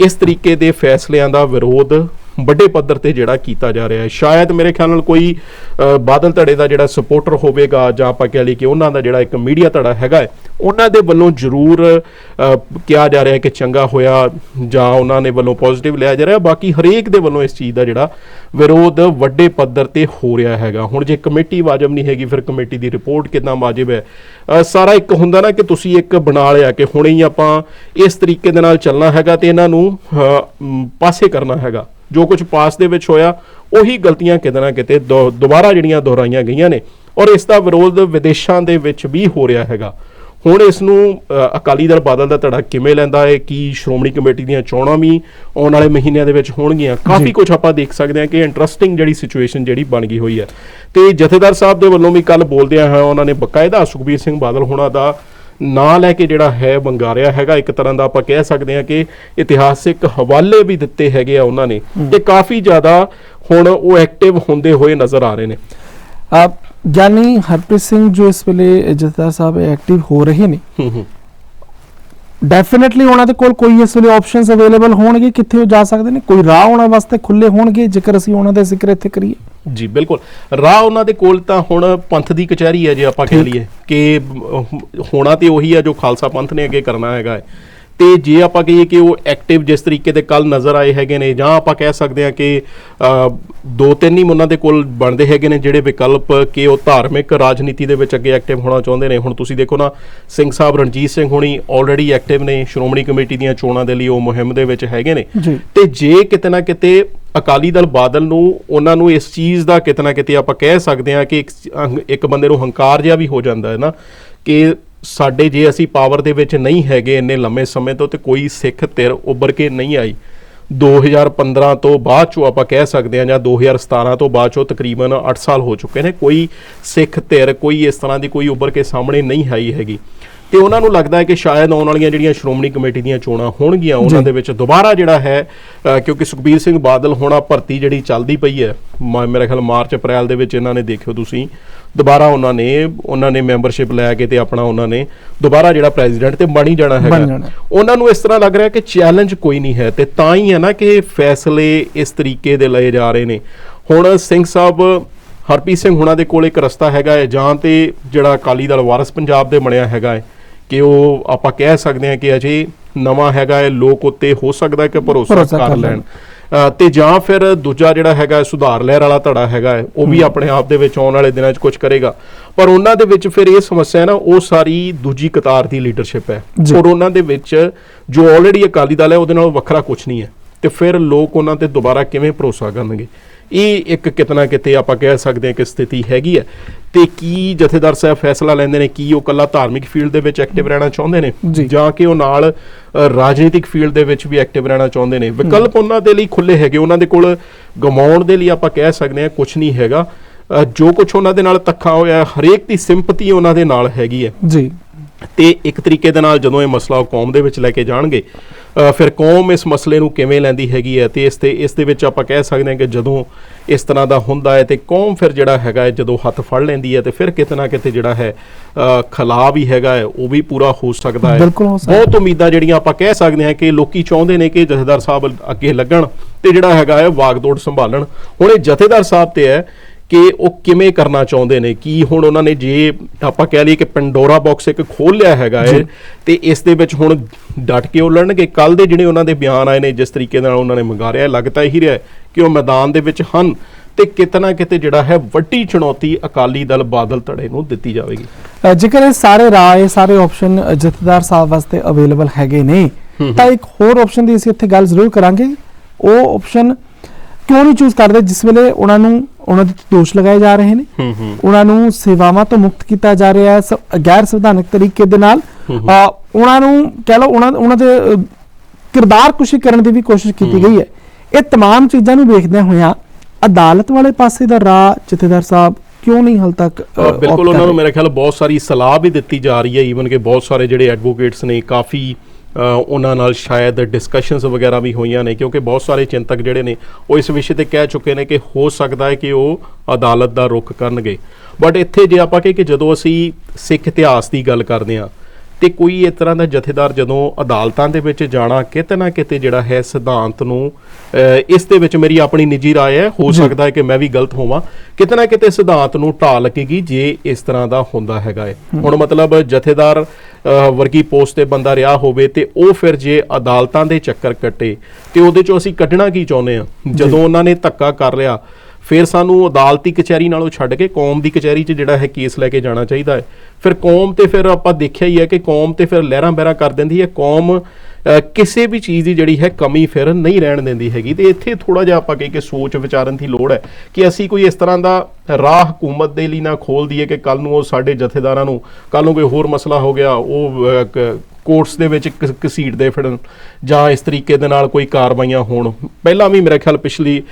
ਇਸ ਤਰੀਕੇ ਦੇ ਫੈਸਲਿਆਂ ਦਾ ਵਿਰੋਧ ਵੱਡੇ ਪੱਧਰ ਤੇ ਜਿਹੜਾ ਕੀਤਾ ਜਾ ਰਿਹਾ ਹੈ। ਸ਼ਾਇਦ ਮੇਰੇ ਖਿਆਲ ਨਾਲ ਕੋਈ ਬਾਦਲ ਧੜੇ ਦਾ ਜਿਹੜਾ ਸਪੋਰਟਰ ਹੋਵੇਗਾ ਜਾਂ ਆਪਾਂ ਕਹਿ ਲਈ ਕਿ ਉਹਨਾਂ ਦਾ ਜਿਹੜਾ ਇੱਕ ਮੀਡੀਆ ਧੜਾ ਹੈਗਾ ਹੈ, ਉਹਨਾਂ ਦੇ ਵੱਲੋਂ ਜ਼ਰੂਰ ਕਿਹਾ ਜਾ ਰਿਹਾ ਹੈ ਕਿ ਚੰਗਾ ਹੋਇਆ ਜਾਂ ਉਹਨਾਂ ਨੇ ਵੱਲੋਂ ਪੋਜ਼ਿਟਿਵ ਲਿਆ ਜਾ ਰਿਹਾ। ਬਾਕੀ ਹਰੇਕ ਦੇ ਵੱਲੋਂ ਇਸ ਚੀਜ਼ ਦਾ ਜਿਹੜਾ ਵਿਰੋਧ ਵੱਡੇ ਪੱਧਰ ਤੇ ਹੋ ਰਿਹਾ ਹੈਗਾ। ਹੁਣ ਜੇ ਕਮੇਟੀ ਵਾਜਬ ਨਹੀਂ ਹੈਗੀ, ਫਿਰ ਕਮੇਟੀ ਦੀ ਰਿਪੋਰਟ ਕਿੰਨਾ ਵਾਜਬ ਹੈ? ਸਾਰਾ ਇੱਕ ਹੁੰਦਾ ਨਾ ਕਿ ਤੁਸੀਂ ਇੱਕ ਬਣਾ ਲਿਆ ਕਿ ਹੁਣੇ ਹੀ ਆਪਾਂ ਇਸ ਤਰੀਕੇ ਦੇ ਨਾਲ ਚੱਲਣਾ ਹੈਗਾ ਤੇ ਇਹਨਾਂ ਨੂੰ ਪਾਸੇ ਕਰਨਾ ਹੈਗਾ। ਜੋ ਕੁਝ ਪਾਸ ਦੇ ਵਿੱਚ ਹੋਇਆ ਉਹੀ ਗਲਤੀਆਂ ਕਿਤੇ ਨਾ ਕਿਤੇ ਦੁਬਾਰਾ ਜਿਹੜੀਆਂ ਦੁਹਰਾਈਆਂ ਗਈਆਂ ਨੇ। ਔਰ ਇਸ ਦਾ ਵਿਰੋਧ ਵਿਦੇਸ਼ਾਂ ਦੇ ਵਿੱਚ ਵੀ ਹੋ ਰਿਹਾ ਹੈਗਾ। ਹੁਣ ਇਸ ਨੂੰ ਅਕਾਲੀ ਦਲ ਬਾਦਲ ਦਾ ਧੜਾ ਕਿਵੇਂ ਲੈਂਦਾ ਹੈ ਕੀ ਸ਼੍ਰੋਮਣੀ ਕਮੇਟੀ ਦੀਆਂ ਚੋਣਾਂ ਵੀ ਆਉਣ ਵਾਲੇ ਮਹੀਨਿਆਂ ਦੇ ਵਿੱਚ ਹੋਣਗੀਆਂ? ਕਾਫੀ ਕੁਝ ਆਪਾਂ ਦੇਖ ਸਕਦੇ ਹਾਂ ਕਿ ਇੰਟਰਸਟਿੰਗ ਜਿਹੜੀ ਸਿਚੁਏਸ਼ਨ ਜਿਹੜੀ ਬਣ ਗਈ ਹੋਈ ਹੈ। ਤੇ ਜਥੇਦਾਰ ਸਾਹਿਬ ਦੇ ਵੱਲੋਂ ਵੀ ਕੱਲ ਬੋਲਦਿਆਂ ਹੈ ਉਹਨਾਂ ਨੇ ਬਕਾਇਦਾ ਸੁਖਬੀਰ ਸਿੰਘ ਬਾਦਲ ਹੋਣਾ ਦਾ ਨਾਂ ਲੈ ਕੇ ਜਿਹੜਾ ਹੈ ਵੰਗਾਰਿਆ ਹੈਗਾ। ਇੱਕ ਤਰ੍ਹਾਂ ਦਾ ਆਪਾਂ ਕਹਿ ਸਕਦੇ ਹਾਂ ਕਿ ਇਤਿਹਾਸਿਕ ਹਵਾਲੇ ਵੀ ਦਿੱਤੇ ਹੈਗੇ ਆ ਉਹਨਾਂ ਨੇ ਤੇ ਕਾਫੀ ਜ਼ਿਆਦਾ ਹੁਣ ਉਹ ਐਕਟਿਵ ਹੁੰਦੇ ਹੋਏ ਨਜ਼ਰ ਆ ਰਹੇ ਨੇ। ਆ ਗਿਆਨੀ ਹਰਪ੍ਰੀਤ ਸਿੰਘ ਜੋ ਇਸ ਵੇਲੇ ਜਥੇਦਾਰ ਸਾਹਿਬ ਐਕਟਿਵ ਹੋ ਰਹੇ ਨੇ ਹੂੰ ਹੂੰ। ਡੈਫੀਨਿਟਲੀ ਉਹਨਾਂ ਦੇ ਕੋਲ ਕੋਈ ਇਸ ਵੇਲੇ ਆਪਸ਼ਨਸ ਅਵੇਲੇਬਲ ਹੋਣਗੇ ਕਿੱਥੇ ਉਹ ਜਾ ਸਕਦੇ ਨੇ ਕੋਈ ਰਾਹ ਉਹਨਾਂ ਵਾਸਤੇ ਖੁੱਲੇ ਹੋਣਗੇ ਜੇਕਰ ਅਸੀਂ ਉਹਨਾਂ ਦਾ ਜ਼ਿਕਰ ਇੱਥੇ ਕਰੀਏ ਜੀ ਬਿਲਕੁਲ ਰਾਹ ਉਹਨਾਂ ਦੇ ਕੋਲ ਤਾਂ ਹੁਣ ਪੰਥ ਦੀ ਕਚਹਿਰੀ ਹੈ ਜੇ ਆਪਾਂ ਕਹਿ। ਲਈਏ ਕਿ ਹੋਣਾ ਤੇ ਉਹੀ ਹੈ ਜੋ ਖਾਲਸਾ ਪੰਥ ਨੇ ਅੱਗੇ ਕਰਨਾ ਹੈਗਾ ਹੈ। ਤੇ ਜੇ ਆਪਾਂ ਕਹੀਏ ਕਿ ਉਹ ਐਕਟਿਵ ਜਿਸ ਤਰੀਕੇ ਦੇ ਕੱਲ ਨਜ਼ਰ ਆਏ ਹੈਗੇ ਨੇ ਜਾਂ ਆਪਾਂ ਕਹਿ ਸਕਦੇ ਹਾਂ ਕਿ ਦੋ ਤਿੰਨ ਹੀ ਉਹਨਾਂ ਦੇ ਕੋਲ ਬਣਦੇ ਹੈਗੇ ਨੇ ਜਿਹੜੇ ਵਿਕਲਪ ਕਿ ਉਹ ਧਾਰਮਿਕ ਰਾਜਨੀਤੀ ਦੇ ਵਿੱਚ ਅੱਗੇ ਐਕਟਿਵ ਹੋਣਾ ਚਾਹੁੰਦੇ ਨੇ। ਹੁਣ ਤੁਸੀਂ ਦੇਖੋ ਨਾ ਸਿੰਘ ਸਾਹਿਬ ਰਣਜੀਤ ਸਿੰਘ ਹੁਣੀ ਆਲਰੇਡੀ ਐਕਟਿਵ ਨੇ ਸ਼੍ਰੋਮਣੀ ਕਮੇਟੀ ਦੀਆਂ ਚੋਣਾਂ ਦੇ ਲਈ ਉਹ ਮੁਹਿੰਮ ਦੇ ਵਿੱਚ ਹੈਗੇ ਨੇ। ਤੇ ਜੇ ਕਿਤੇ ਨਾ ਕਿਤੇ ਅਕਾਲੀ ਦਲ ਬਾਦਲ ਨੂੰ ਉਹਨਾਂ ਨੂੰ ਇਸ ਚੀਜ਼ ਦਾ ਕਿਤੇ ਨਾ ਕਿਤੇ ਆਪਾਂ ਕਹਿ ਸਕਦੇ ਹਾਂ ਕਿ ਇੱਕ ਬੰਦੇ ਨੂੰ ਹੰਕਾਰ ਜਿਹਾ ਵੀ ਹੋ ਜਾਂਦਾ ਹੈ ਨਾ ਕਿ ਸਾਡੇ ਜੇ ਅਸੀਂ ਪਾਵਰ ਦੇ ਵਿੱਚ ਨਹੀਂ ਹੈਗੇ ਇੰਨੇ ਲੰਮੇ ਸਮੇਂ ਤੋਂ ਤੇ ਕੋਈ ਸਿੱਖ ਧਿਰ ਉੱਭਰ ਕੇ ਨਹੀਂ ਆਈ। 2015 ਤੋਂ ਬਾਅਦ ਚੋਂ ਆਪਾਂ ਕਹਿ ਸਕਦੇ ਹਾਂ ਜਾਂ 2017 ਤੋਂ ਬਾਅਦ ਚੋਂ ਤਕਰੀਬਨ 8 ਸਾਲ ਹੋ ਚੁੱਕੇ ਨੇ। ਕੋਈ ਸਿੱਖ ਧਿਰ ਕੋਈ ਇਸ ਤਰ੍ਹਾਂ ਦੀ ਕੋਈ ਉੱਭਰ ਕੇ ਸਾਹਮਣੇ ਨਹੀਂ ਆਈ ਹੈਗੀ। ਤੇ ਉਹਨਾਂ ਨੂੰ ਲੱਗਦਾ ਹੈ ਕਿ ਸ਼ਾਇਦ ਆਉਣ ਵਾਲੀਆਂ ਜਿਹੜੀਆਂ ਸ਼੍ਰੋਮਣੀ ਕਮੇਟੀ ਦੀਆਂ ਚੋਣਾਂ ਹੋਣਗੀਆਂ ਉਹਨਾਂ। ਦੇ ਵਿੱਚ ਦੁਬਾਰਾ ਜਿਹੜਾ ਹੈ ਕਿਉਂਕਿ ਸੁਖਬੀਰ ਸਿੰਘ ਬਾਦਲ ਹੋਣਾ ਭਰਤੀ ਜਿਹੜੀ ਚੱਲਦੀ ਪਈ ਹੈ ਮੇਰੇ ਖਿਆਲ ਮਾਰਚ ਅਪ੍ਰੈਲ ਦੇ ਵਿੱਚ ਇਹਨਾਂ ਨੇ ਦੇਖਿਓ ਤੁਸੀਂ ਦੁਬਾਰਾ ਉਹਨਾਂ ਨੇ ਉਹਨਾਂ ਨੇ ਮੈਂਬਰਸ਼ਿਪ ਲੈ ਕੇ ਤੇ ਆਪਣਾ ਉਹਨਾਂ ਨੇ ਦੁਬਾਰਾ ਜਿਹੜਾ ਪ੍ਰੈਜ਼ੀਡੈਂਟ ਤੇ ਬਣ ਹੀ ਜਾਣਾ ਹੈਗਾ। ਉਹਨਾਂ ਨੂੰ ਇਸ ਤਰ੍ਹਾਂ ਲੱਗ ਰਿਹਾ ਕਿ ਚੈਲੰਜ ਕੋਈ ਨਹੀਂ ਹੈ ਤੇ ਤਾਂ ਹੀ ਹੈ ਨਾ ਕਿ ਫੈਸਲੇ ਇਸ ਤਰੀਕੇ ਦੇ ਲਏ ਜਾ ਰਹੇ ਨੇ ਹੁਣ ਸਿੰਘ ਸਾਹਿਬ ਹਰਪ੍ਰੀਤ ਸਿੰਘ ਹੁਣਾਂ ਦੇ ਕੋਲ ਇੱਕ ਰਸਤਾ ਹੈਗਾ ਹੈ ਜਾਂ ਤੇ ਜਿਹੜਾ ਅਕਾਲੀ ਦਲ ਵਾਰਸ ਪੰਜਾਬ ਦੇ ਬਣਿਆ ਹੈਗਾ ਹੈ ਕਿ ਉਹ ਆਪਾਂ ਕਹਿ ਸਕਦੇ ਹਾਂ ਕਿ ਅਜੇ ਨਵਾਂ ਹੈਗਾ ਹੈ ਲੋਕ ਉੱਤੇ ਹੋ ਸਕਦਾ ਹੈ ਕਿ ਭਰੋਸਾ ਕਰ ਲੈਣ। ਤੇ ਜਾਂ ਫਿਰ ਦੂਜਾ ਜਿਹੜਾ ਹੈਗਾ ਸੁਧਾਰ ਲਹਿਰ ਵਾਲਾ ਧੜਾ ਹੈਗਾ ਉਹ ਵੀ ਆਪਣੇ ਆਪ ਦੇ ਵਿੱਚ ਆਉਣ ਵਾਲੇ ਦਿਨਾਂ 'ਚ ਕੁਝ ਕਰੇਗਾ। ਪਰ ਉਹਨਾਂ ਦੇ ਵਿੱਚ ਫਿਰ ਇਹ ਸਮੱਸਿਆ ਹੈ ਨਾ ਉਹ ਸਾਰੀ ਦੂਜੀ ਕਤਾਰ ਦੀ ਲੀਡਰਸ਼ਿਪ ਹੈ। ਔਰ ਉਹਨਾਂ ਦੇ ਵਿੱਚ ਜੋ ਆਲਰੇਡੀ ਅਕਾਲੀ ਦਲ ਹੈ ਉਹਦੇ ਨਾਲ ਵੱਖਰਾ ਕੁਝ ਨਹੀਂ ਹੈ। ਤੇ ਫਿਰ ਲੋਕ ਉਹਨਾਂ ਤੇ ਦੁਬਾਰਾ ਕਿਵੇਂ ਭਰੋਸਾ ਕਰਨਗੇ? ਇਹ ਇੱਕ ਕਿਤਨਾ ਕਿਤੇ ਆਪਾਂ ਕਹਿ ਸਕਦੇ ਹਾਂ ਕਿ ਸਥਿਤੀ ਹੈਗੀ ਹੈ। ਤੇ ਕੀ ਜਥੇਦਾਰ ਸਾਹਿਬ ਫੈਸਲਾ ਲੈਂਦੇ ਨੇ ਕੀ ਉਹ ਕੱਲਾ ਧਾਰਮਿਕ ਫੀਲਡ ਦੇ ਵਿੱਚ ਐਕਟਿਵ ਰਹਿਣਾ ਚਾਹੁੰਦੇ ਨੇ? ਜੀ। ਕਿ ਉਹ ਨਾਲ ਰਾਜਨੀਤਿਕ ਫੀਲਡ ਦੇ ਵਿੱਚ ਵੀ ਐਕਟਿਵ ਰਹਿਣਾ ਚਾਹੁੰਦੇ ਨੇ? ਵਿਕਲਪ ਉਹਨਾਂ ਦੇ ਲਈ ਖੁੱਲੇ ਹੈਗੇ। ਉਹਨਾਂ ਦੇ ਕੋਲ ਗਮਾਉਣ ਦੇ ਲਈ ਆਪਾਂ ਕਹਿ ਸਕਦੇ ਹਾਂ ਕੁਝ ਨਹੀਂ ਹੈਗਾ। ਜੋ ਕੁਝ ਉਹਨਾਂ ਦੇ ਨਾਲ ਤੱਕਾ ਹੋਇਆ ਹਰੇਕ ਦੀ ਸਿੰਪਥੀ ਉਹਨਾਂ ਦੇ ਨਾਲ ਹੈਗੀ ਹੈ। ਜੀ। ਤੇ ਇੱਕ ਤਰੀਕੇ ਦੇ ਨਾਲ ਜਦੋਂ ਇਹ ਮਸਲਾ ਕੌਮ ਦੇ ਵਿੱਚ ਲੈ ਕੇ ਜਾਣਗੇ ਫਿਰ ਕੌਮ ਇਸ ਮਸਲੇ ਨੂੰ ਕਿਵੇਂ ਲੈਂਦੀ ਹੈਗੀ ਹੈ ਤੇ ਇਸ ਤੇ ਇਸ ਦੇ ਵਿੱਚ ਆਪਾਂ ਕਹਿ ਸਕਦੇ ਹਾਂ ਕਿ ਜਦੋਂ ਇਸ ਤਰ੍ਹਾਂ ਦਾ ਹੁੰਦਾ ਹੈ ਤੇ ਕੌਮ ਫਿਰ ਜਿਹੜਾ ਹੈਗਾ ਹੈ ਜਦੋਂ ਹੱਥ ਫੜ ਲੈਂਦੀ ਹੈ ਤੇ ਫਿਰ ਕਿਤੇ ਨਾ ਕਿਤੇ ਜਿਹੜਾ ਹੈ ਖਲਾ ਵੀ ਹੈਗਾ ਹੈ ਉਹ ਵੀ ਪੂਰਾ ਹੋ ਸਕਦਾ ਹੈ ਬਿਲਕੁਲ ਹੋ ਸਕਦਾ ਹੈ। ਬਹੁਤ ਉਮੀਦਾਂ ਜਿਹੜੀਆਂ ਆਪਾਂ ਕਹਿ ਸਕਦੇ ਹਾਂ ਕਿ ਲੋਕੀ ਚਾਹੁੰਦੇ ਨੇ ਕਿ ਜਥੇਦਾਰ ਸਾਹਿਬ ਅੱਗੇ ਲੱਗਣ ਤੇ ਜਿਹੜਾ ਹੈਗਾ ਹੈ ਵਾਗਦੌੜ ਸੰਭਾਲਣ ਹੁਣ ਇਹ ਜਥੇਦਾਰ ਸਾਹਿਬ ਤੇ ਹੈ ਕਿ ਉਹ ਕਿਵੇਂ ਕਰਨਾ ਚਾਹੁੰਦੇ ਨੇ? ਕੀ ਹੁਣ ਉਹਨਾਂ ਨੇ ਜੇ ਆਪਾਂ ਕਹਿ ਲਈਏ ਕਿ ਪੰਡੋਰਾ ਬਾਕਸ ਇੱਕ ਖੋਲ ਲਿਆ ਹੈਗਾ ਹੈ। ਤੇ ਇਸ ਦੇ ਵਿੱਚ ਹੁਣ ਡਟ ਕੇ ਉਹ ਲੜਨਗੇ। ਕੱਲ ਦੇ ਜਿਹੜੇ ਉਹਨਾਂ ਦੇ ਬਿਆਨ ਆਏ ਨੇ ਜਿਸ ਤਰੀਕੇ ਨਾਲ ਉਹਨਾਂ ਨੇ ਮੰਗਾਰਿਆ ਲੱਗਦਾ ਹੀ ਰਿਹਾ ਕਿ ਉਹ ਮੈਦਾਨ ਦੇ ਵਿੱਚ ਹਨ ਤੇ ਕਿਤਨਾ ਕਿਤੇ ਜਿਹੜਾ ਹੈ ਵੱਡੀ ਚੁਣੌਤੀ ਅਕਾਲੀ ਦਲ ਬਾਦਲ ਧੜੇ ਨੂੰ ਦਿੱਤੀ ਜਾਵੇਗੀ। ਜੇਕਰ ਇਹ ਸਾਰੇ ਰਾਹ ਇਹ ਸਾਰੇ ਆਪਸ਼ਨ ਜਥੇਦਾਰ ਸਾਹਿਬ ਵਾਸਤੇ ਅਵੇਲੇਬਲ ਹੈਗੇ ਨੇ ਤਾਂ ਇੱਕ ਹੋਰ ਆਪਸ਼ਨ ਦੀ ਅਸੀਂ ਇੱਥੇ ਗੱਲ ਜ਼ਰੂਰ ਕਰਾਂਗੇ। ਉਹ ਆਪਸ਼ਨ ਕਿਉਂ ਨਹੀਂ ਚੂਜ਼ ਕਰਦੇ? ਜਿਸ ਵੇਲੇ ਉਹਨਾਂ ਨੂੰ ਉਹਨਾਂ ਦੇ ਦੋਸ਼ ਲਗਾਏ ਜਾ ਰਹੇ ਨੇ ਹੂੰ ਹੂੰ ਉਹਨਾਂ ਨੂੰ ਸੇਵਾਵਾਂ ਤੋਂ ਮੁਕਤ ਕੀਤਾ ਜਾ ਰਿਹਾ ਹੈ ਸ- ਗੈਰ ਸੰਵਿਧਾਨਕ ਤਰੀਕੇ ਦੇ ਨਾਲ ਅ, ਉਹਨਾਂ ਨੂੰ ਕਹਿ ਲਓ ਉਹਨਾਂ ਉਹਨਾਂ ਦੇ ਅ, ਕਿਰਦਾਰ ਕੁਸ਼ੀ ਕਰਨ ਦੀ ਵੀ ਕੋਸ਼ਿਸ਼ ਕੀਤੀ ਗਈ ਹੈ ਇਹ तमाम ਚੀਜ਼ਾਂ ਨੂੰ ਵੇਖਦਿਆਂ ਹੋਇਆਂ ਅਦਾਲਤ ਵਾਲੇ ਪਾਸੇ ਦਾ ਰਾਹ ਜਥੇਦਾਰ ਸਾਹਿਬ ਕਿਉਂ ਨਹੀਂ ਹਾਲ ਤੱਕ ਅ, ਅ, opt ਬਿਲਕੁਲ ਕਰ ਉਹਨਾਂ ਨੂੰ ਰਹੇ? ਮੇਰੇ ਖਿਆਲ ਬਹੁਤ ਸਾਰੀ ਸਲਾਹ ਵੀ ਦਿੱਤੀ ਜਾ ਰਹੀ ਹੈ ਈਵਨ ਕਿ ਬਹੁਤ ਸਾਰੇ ਜਿਹੜੇ ਐਡਵੋਕੇਟਸ ਨੇ ਕਾਫੀ ਅ, ਉਹਨਾਂ ਨਾਲ ਸ਼ਾਇਦ ਡਿਸਕਸ਼ਨਸ ਵਗੈਰਾ ਵੀ ਹੋਈਆਂ ਨੇ ਕਿਉਂਕਿ ਬਹੁਤ ਸਾਰੇ ਚਿੰਤਕ ਜਿਹੜੇ ਨੇ ਉਹ ਇਸ ਵਿਸ਼ੇ ਤੇ ਕਹਿ ਚੁੱਕੇ ਨੇ ਕਿ ਹੋ ਸਕਦਾ ਹੈ ਕਿ ਉਹ ਅਦਾਲਤ ਦਾ ਰੁਖ ਕਰਨਗੇ ਬਟ ਇੱਥੇ ਜੇ ਆਪਾਂ ਕਹੇ ਕਿ ਜਦੋਂ ਅਸੀਂ ਸਿੱਖ ਇਤਿਹਾਸ ਦੀ ਗੱਲ ਕਰਦੇ ਹਾਂ ਤੇ ਕੋਈ ਇਸ ਤਰ੍ਹਾਂ ਦਾ ਜਥੇਦਾਰ ਜਦੋਂ ਅਦਾਲਤਾਂ ਦੇ ਵਿੱਚ ਜਾਣਾ ਕਿਤੇ ਨਾ ਕਿਤੇ ਜਿਹੜਾ ਹੈ ਸਿਧਾਂਤ ਨੂੰ ਅ, ਇਸ ਦੇ ਵਿੱਚ ਮੇਰੀ ਆਪਣੀ ਨਿੱਜੀ رائے ਹੈ ਹੋ ਜੀ। ਸਕਦਾ ਹੈ ਕਿ ਮੈਂ ਵੀ ਗਲਤ ਹੋਵਾਂ ਕਿਤੇ ਨਾ ਕਿਤੇ ਸਿਧਾਂਤ ਨੂੰ ਢਾਹ ਲੱਗੇਗੀ ਜੇ ਇਸ ਤਰ੍ਹਾਂ ਦਾ ਹੁੰਦਾ ਹੈਗਾ ਹੈ ਹੁਣ ਮਤਲਬ ਜਥੇਦਾਰ ਅ, ਵਰਗੀ ਪੋਸਟ ਤੇ ਬੰਦਾ ਰਿਹਾ ਹੋਵੇ ਤੇ ਉਹ ਫਿਰ ਜੇ ਅਦਾਲਤਾਂ ਦੇ ਚੱਕਰ ਕੱਟੇ ਤੇ ਉਹਦੇ ਚੋਂ ਅਸੀਂ ਕੱਢਣਾ ਕੀ ਚਾਹੁੰਦੇ ਆ ਜਦੋਂ ਉਹਨਾਂ ਨੇ ਧੱਕਾ ਕਰ ਲਿਆ ਫਿਰ ਸਾਨੂੰ ਅਦਾਲਤੀ ਕਚਹਿਰੀ ਨਾਲੋਂ ਛੱਡ ਕੇ ਕੌਮ ਦੀ ਕਚਹਿਰੀ 'ਚ ਜਿਹੜਾ ਹੈ ਕੇਸ ਲੈ ਕੇ ਜਾਣਾ ਚਾਹੀਦਾ ਹੈ। ਫਿਰ ਕੌਮ ਤੇ ਫਿਰ ਆਪਾਂ ਦੇਖਿਆ ਹੀ ਹੈ ਕਿ ਕੌਮ ਤੇ ਫਿਰ ਲਹਿਰਾਂ ਬਹਿਰਾਂ ਕਰ ਦਿੰਦੀ ਹੈ। ਕੌਮ ਕਿਸੇ ਵੀ ਚੀਜ਼ ਦੀ ਜਿਹੜੀ ਹੈ ਕਮੀ ਫਿਰ ਨਹੀਂ ਰਹਿਣ ਦਿੰਦੀ ਹੈਗੀ। ਤੇ ਇੱਥੇ ਥੋੜਾ ਜਿਹਾ ਆਪਾਂ ਕਹੀ ਕਿ ਸੋਚ ਵਿਚਾਰਨ ਦੀ ਲੋੜ ਹੈ ਕਿ ਅਸੀਂ ਕੋਈ ਇਸ ਤਰ੍ਹਾਂ ਦਾ ਰਾਹ ਹਕੂਮਤ ਦੇ ਲਈ ਨਾ ਖੋਲ ਦਈਏ ਕਿ ਕੱਲ ਨੂੰ ਉਹ ਸਾਡੇ ਜਥੇਦਾਰਾਂ ਨੂੰ ਕੱਲ ਨੂੰ ਕੋਈ ਹੋਰ ਮਸਲਾ ਹੋ ਗਿਆ, ਉਹ ਕ- ਕੋਰਟਸ ਦੇ ਵਿੱਚ ਘ- ਘਸੀਟਦੇ ਫਿਰਨ ਜਾਂ ਇਸ ਤਰੀਕੇ ਦੇ ਨਾਲ ਕੋਈ ਕਾਰਵਾਈਆਂ ਹੋਣ। ਪਹਿਲਾਂ ਵੀ ਮੇਰੇ ਖਿਆਲ ਪਿਛਲੀ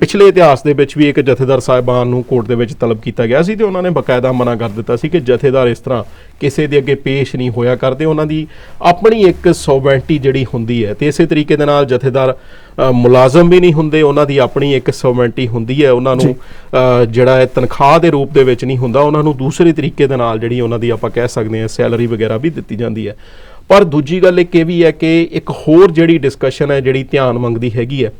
ਪਿਛਲੇ ਇਤਿਹਾਸ ਦੇ ਵਿੱਚ ਵੀ ਇੱਕ ਜਥੇਦਾਰ ਸਾਹਿਬਾਨ ਨੂੰ ਕੋਰਟ ਦੇ ਵਿੱਚ ਤਲਬ ਕੀਤਾ ਗਿਆ ਸੀ ਤੇ ਉਹਨਾਂ ਨੇ ਬਕਾਇਦਾ ਮਨਾ ਕਰ ਦਿੱਤਾ ਸੀ ਕਿ ਜਥੇਦਾਰ ਇਸ ਤਰ੍ਹਾਂ ਕਿਸੇ ਦੇ ਅੱਗੇ ਪੇਸ਼ ਨਹੀਂ ਹੋਇਆ ਕਰਦੇ। ਉਹਨਾਂ ਦੀ ਆਪਣੀ ਇੱਕ ਸੋਵਰੈਂਟੀ ਜਿਹੜੀ ਹੁੰਦੀ ਹੈ ਤੇ ਇਸੇ ਤਰੀਕੇ ਦੇ ਨਾਲ ਜਥੇਦਾਰ ਮੁਲਾਜ਼ਮ ਵੀ ਨਹੀਂ ਹੁੰਦੇ। ਉਹਨਾਂ ਦੀ ਆਪਣੀ ਇੱਕ ਸੋਵਰੈਂਟੀ ਹੁੰਦੀ ਹੈ। ਉਹਨਾਂ ਨੂੰ ਜਿਹੜਾ ਹੈ ਤਨਖਾਹ ਦੇ ਰੂਪ ਦੇ ਵਿੱਚ ਨਹੀਂ ਹੁੰਦਾ। ਉਹਨਾਂ ਨੂੰ ਦੂਸਰੇ ਤਰੀਕੇ ਦੇ ਨਾਲ ਜਿਹੜੀ ਉਹਨਾਂ ਦੀ ਆਪਾਂ ਕਹਿ ਸਕਦੇ ਹਾਂ ਸੈਲਰੀ ਵਗੈਰਾ ਵੀ ਦਿੱਤੀ ਜਾਂਦੀ ਹੈ। ਪਰ ਦੂਜੀ ਗੱਲ ਇੱਕ ਇਹ ਵੀ ਹੈ ਕਿ ਇੱਕ ਹੋਰ ਜਿਹੜੀ ਡਿਸਕਸ਼ਨ ਹੈ ਜਿਹੜੀ ਧਿਆਨ ਮੰਗਦੀ ਹੈਗੀ ਹੈ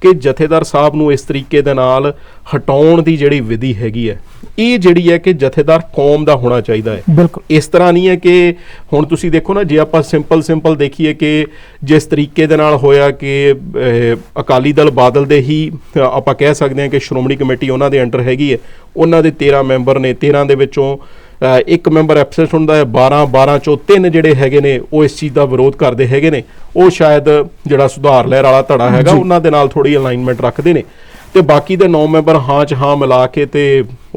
ਕਿ ਜਥੇਦਾਰ ਸਾਹਿਬ ਨੂੰ ਇਸ ਤਰੀਕੇ ਦੇ ਨਾਲ ਹਟਾਉਣ ਦੀ ਜਿਹੜੀ ਵਿਧੀ ਹੈਗੀ ਹੈ ਇਹ ਜਿਹੜੀ ਹੈ ਕਿ ਜਥੇਦਾਰ ਕੌਮ ਦਾ ਹੋਣਾ ਚਾਹੀਦਾ ਹੈ। ਬਿਲਕੁਲ। ਇਸ ਤਰ੍ਹਾਂ ਨਹੀਂ ਹੈ ਕਿ ਹੁਣ ਤੁਸੀਂ ਦੇਖੋ ਨਾ ਜੇ ਆਪਾਂ ਸਿੰਪਲ ਸਿੰਪਲ ਦੇਖੀਏ ਕਿ ਜਿਸ ਤਰੀਕੇ ਦੇ ਨਾਲ ਹੋਇਆ ਕਿ ਅਕਾਲੀ ਦਲ ਬਾਦਲ ਦੇ ਹੀ ਆਪਾਂ ਕਹਿ ਸਕਦੇ ਹਾਂ ਕਿ ਸ਼੍ਰੋਮਣੀ ਕਮੇਟੀ ਉਹਨਾਂ ਦੇ ਅੰਡਰ ਹੈਗੀ ਹੈ। ਉਹਨਾਂ ਦੇ 13 ਮੈਂਬਰ ਨੇ 13 ਦੇ ਵਿੱਚੋਂ ਇੱਕ ਮੈਂਬਰ ਐਬਸੈਂਟ ਹੁੰਦਾ ਹੈ 12 12 ਚੋਂ ਤਿੰਨ ਜਿਹੜੇ ਹੈਗੇ ਨੇ ਉਹ ਇਸ ਚੀਜ਼ ਦਾ ਵਿਰੋਧ ਕਰਦੇ ਹੈਗੇ ਨੇ। ਉਹ ਸ਼ਾਇਦ ਜਿਹੜਾ ਸੁਧਾਰ ਲਹਿਰ ਵਾਲਾ ਧੜਾ ਹੈਗਾ। ਉਹਨਾਂ ਦੇ ਨਾਲ ਥੋੜੀ ਅਲਾਈਨਮੈਂਟ ਰੱਖਦੇ ਨੇ। ਤੇ ਬਾਕੀ ਦੇ 9 ਮੈਂਬਰ ਹਾਂ ਚ ਹਾਂ ਮਿਲਾ ਕੇ ਤੇ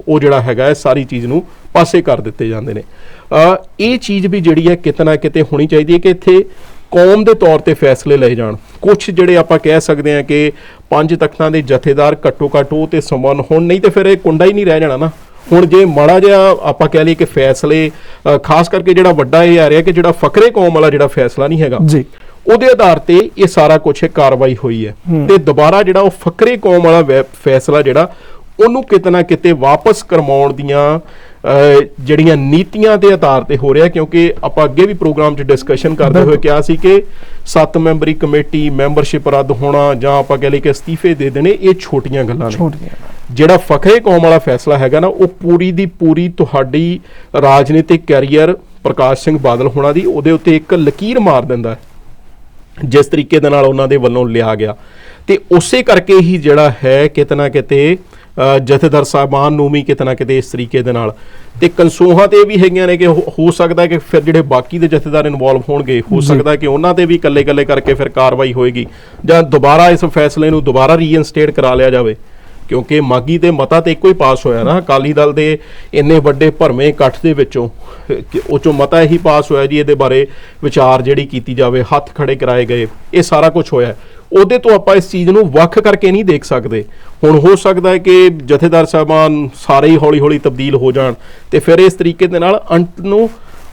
ਉਹ ਜਿਹੜਾ ਹੈਗਾ ਹੈ ਸਾਰੀ ਚੀਜ਼ ਨੂੰ ਪਾਸੇ ਕਰ ਦਿੱਤੇ ਜਾਂਦੇ ਨੇ। ਇਹ ਚੀਜ਼ ਵੀ ਜਿਹੜੀ ਹੈ ਕਿਤੇ ਨਾ ਕਿਤੇ ਹੋਣੀ ਚਾਹੀਦੀ ਹੈ ਕਿ ਇੱਥੇ ਕੌਮ ਦੇ ਤੌਰ ਤੇ ਫੈਸਲੇ ਲਏ ਜਾਣ। ਕੁਝ ਜਿਹੜੇ ਆਪਾਂ ਕਹਿ ਸਕਦੇ ਹਾਂ ਕਿ ਪੰਜ ਤਖਤਾਂ ਦੇ ਜਥੇਦਾਰ ਘੱਟੋ ਘੱਟ ਉਹ ਤੇ ਸਮਾਨ ਹੁਣ ਨਹੀਂ ਤੇ ਫਿਰ ਇਹ ਕੁੰਡਾ ਹੀ ਨਹੀਂ ਰਹਿ ਜਾਣਾ ਨਾ। ਹੁਣ ਜੇ ਮਾੜਾ ਜਿਹਾ ਆਪਾਂ ਕਹਿ ਲਈਏ ਕਿ ਫੈਸਲੇ ਖਾਸ ਕਰਕੇ ਜਿਹੜਾ ਵੱਡਾ ਇਹ ਆ ਰਿਹਾ ਕਿ ਜਿਹੜਾ ਫਕਰੇ ਕੌਮ ਵਾਲਾ ਜਿਹੜਾ ਫੈਸਲਾ ਨਹੀਂ ਹੈਗਾ ਜੀ। ਉਹਦੇ ਆਧਾਰ ਤੇ ਇਹ ਸਾਰਾ ਕੁਝ ਕਾਰਵਾਈ ਹੋਈ ਹੈ। ਤੇ ਦੁਬਾਰਾ ਜਿਹੜਾ ਉਹ ਫਕਰੇ ਕੌਮ ਵਾਲਾ ਫੈਸਲਾ ਜਿਹੜਾ ਉਹਨੂੰ ਕਿਤੇ ਨਾ ਕਿਤੇ ਵਾਪਸ ਕਰਵਾਉਣ ਦੀਆਂ ਜਿਹੜੀਆਂ ਨੀਤੀਆਂ ਦੇ ਆਧਾਰ ਤੇ ਹੋ ਰਿਹਾ ਕਿਉਂਕਿ ਆਪਾਂ ਅੱਗੇ ਵੀ ਪ੍ਰੋਗਰਾਮ 'ਚ ਡਿਸਕਸ਼ਨ ਕਰਦੇ ਹੋਏ। ਕਿਹਾ ਸੀ ਕਿ ਸੱਤ ਮੈਂਬਰੀ ਕਮੇਟੀ ਮੈਂਬਰਸ਼ਿਪ ਰੱਦ ਹੋਣਾ ਜਾਂ ਆਪਾਂ ਕਹਿ ਲਈਏ ਕਿ ਅਸਤੀਫੇ ਦੇ ਦੇਣੇ ਇਹ ਛੋਟੀਆਂ ਗੱਲਾਂ ਨੇ। ਛੋਟੀਆਂ ਜਿਹੜਾ ਫਖਰੇ ਕੌਮ ਵਾਲਾ ਫੈਸਲਾ ਹੈਗਾ ਨਾ ਉਹ ਪੂਰੀ ਦੀ ਪੂਰੀ ਤੁਹਾਡੀ ਰਾਜਨੀਤਿਕ ਕੈਰੀਅਰ ਪ੍ਰਕਾਸ਼ ਸਿੰਘ ਬਾਦਲ ਹੋਣਾ ਦੀ ਉਹਦੇ ਉੱਤੇ ਇੱਕ ਲਕੀਰ ਮਾਰ ਦਿੰਦਾ ਜਿਸ ਤਰੀਕੇ ਦੇ ਨਾਲ ਉਹਨਾਂ ਦੇ ਵੱਲੋਂ ਲਿਆ ਗਿਆ। ਤੇ ਉਸੇ ਕਰਕੇ ਹੀ ਜਿਹੜਾ ਹੈ ਕਿਤੇ ਨਾ ਕਿਤੇ ਜਥੇਦਾਰ ਸਾਹਿਬਾਨ ਨੂੰ ਵੀ ਕਿਤੇ ਨਾ ਕਿਤੇ ਇਸ ਤਰੀਕੇ ਦੇ ਨਾਲ। ਤੇ ਕਨਸੋਹਾਂ ਤੇ ਵੀ ਹੈਗੀਆਂ ਨੇ ਕਿ ਹੋ ਸਕਦਾ ਕਿ ਫਿਰ ਜਿਹੜੇ ਬਾਕੀ ਦੇ ਜਥੇਦਾਰ ਇਨਵੋਲਵ ਹੋਣਗੇ ਹੋ ਸਕਦਾ ਕਿ ਉਹਨਾਂ ਤੇ ਵੀ ਇਕੱਲੇ-ਇਕੱਲੇ ਕਰਕੇ ਫਿਰ ਕਾਰਵਾਈ ਹੋਏਗੀ। ਜਾਂ ਦੁਬਾਰਾ ਇਸ ਫੈਸਲੇ ਨੂੰ ਦੁਬਾਰਾ ਰੀਇਨਸਟੇਟ ਕਰਾ ਲਿਆ ਜਾਵੇ। ਕਿਉਂਕਿ ਮਾਗੀ ਤੇ ਮਤਾ ਤੇ ਇੱਕੋ ਹੀ ਪਾਸ ਹੋਇਆ ਨਾ। ਅਕਾਲੀ ਦਲ ਦੇ ਇੰਨੇ ਵੱਡੇ ਭਰਵੇਂ ਇਕੱਠ ਦੇ ਵਿੱਚੋਂ ਉਹ ਚੋਂ ਮਤਾ ਇਹੀ ਪਾਸ ਹੋਇਆ ਜੀ ਇਹਦੇ ਬਾਰੇ ਵਿਚਾਰ ਜਿਹੜੀ ਕੀਤੀ ਜਾਵੇ ਹੱਥ ਖੜੇ ਕਰਾਏ ਗਏ। ਇਹ ਸਾਰਾ ਕੁਝ ਹੋਇਆ। ਉਹਦੇ ਤੋਂ ਆਪਾਂ ਇਸ ਚੀਜ਼ ਨੂੰ ਵੱਖ ਕਰਕੇ ਨਹੀਂ ਦੇਖ ਸਕਦੇ ਹੁਣ ਹੋ ਸਕਦਾ ਹੈ ਕਿ ਜਥੇਦਾਰ ਸਾਹਿਬਾਨ ਸਾਰੇ ਹੀ ਹੌਲੀ-ਹੌਲੀ ਤਬਦੀਲ ਹੋ ਜਾਣ ਤੇ ਫਿਰ ਇਸ ਤਰੀਕੇ ਦੇ ਨਾਲ ਅੰਤ ਨੂੰ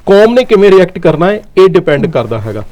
ਕੌਮ ਨੇ ਕਿਵੇਂ ਰਿਐਕਟ ਕਰਨਾ ਹੈ ਇਹ ਡਿਪੈਂਡ ਕਰਦਾ ਹੈਗਾ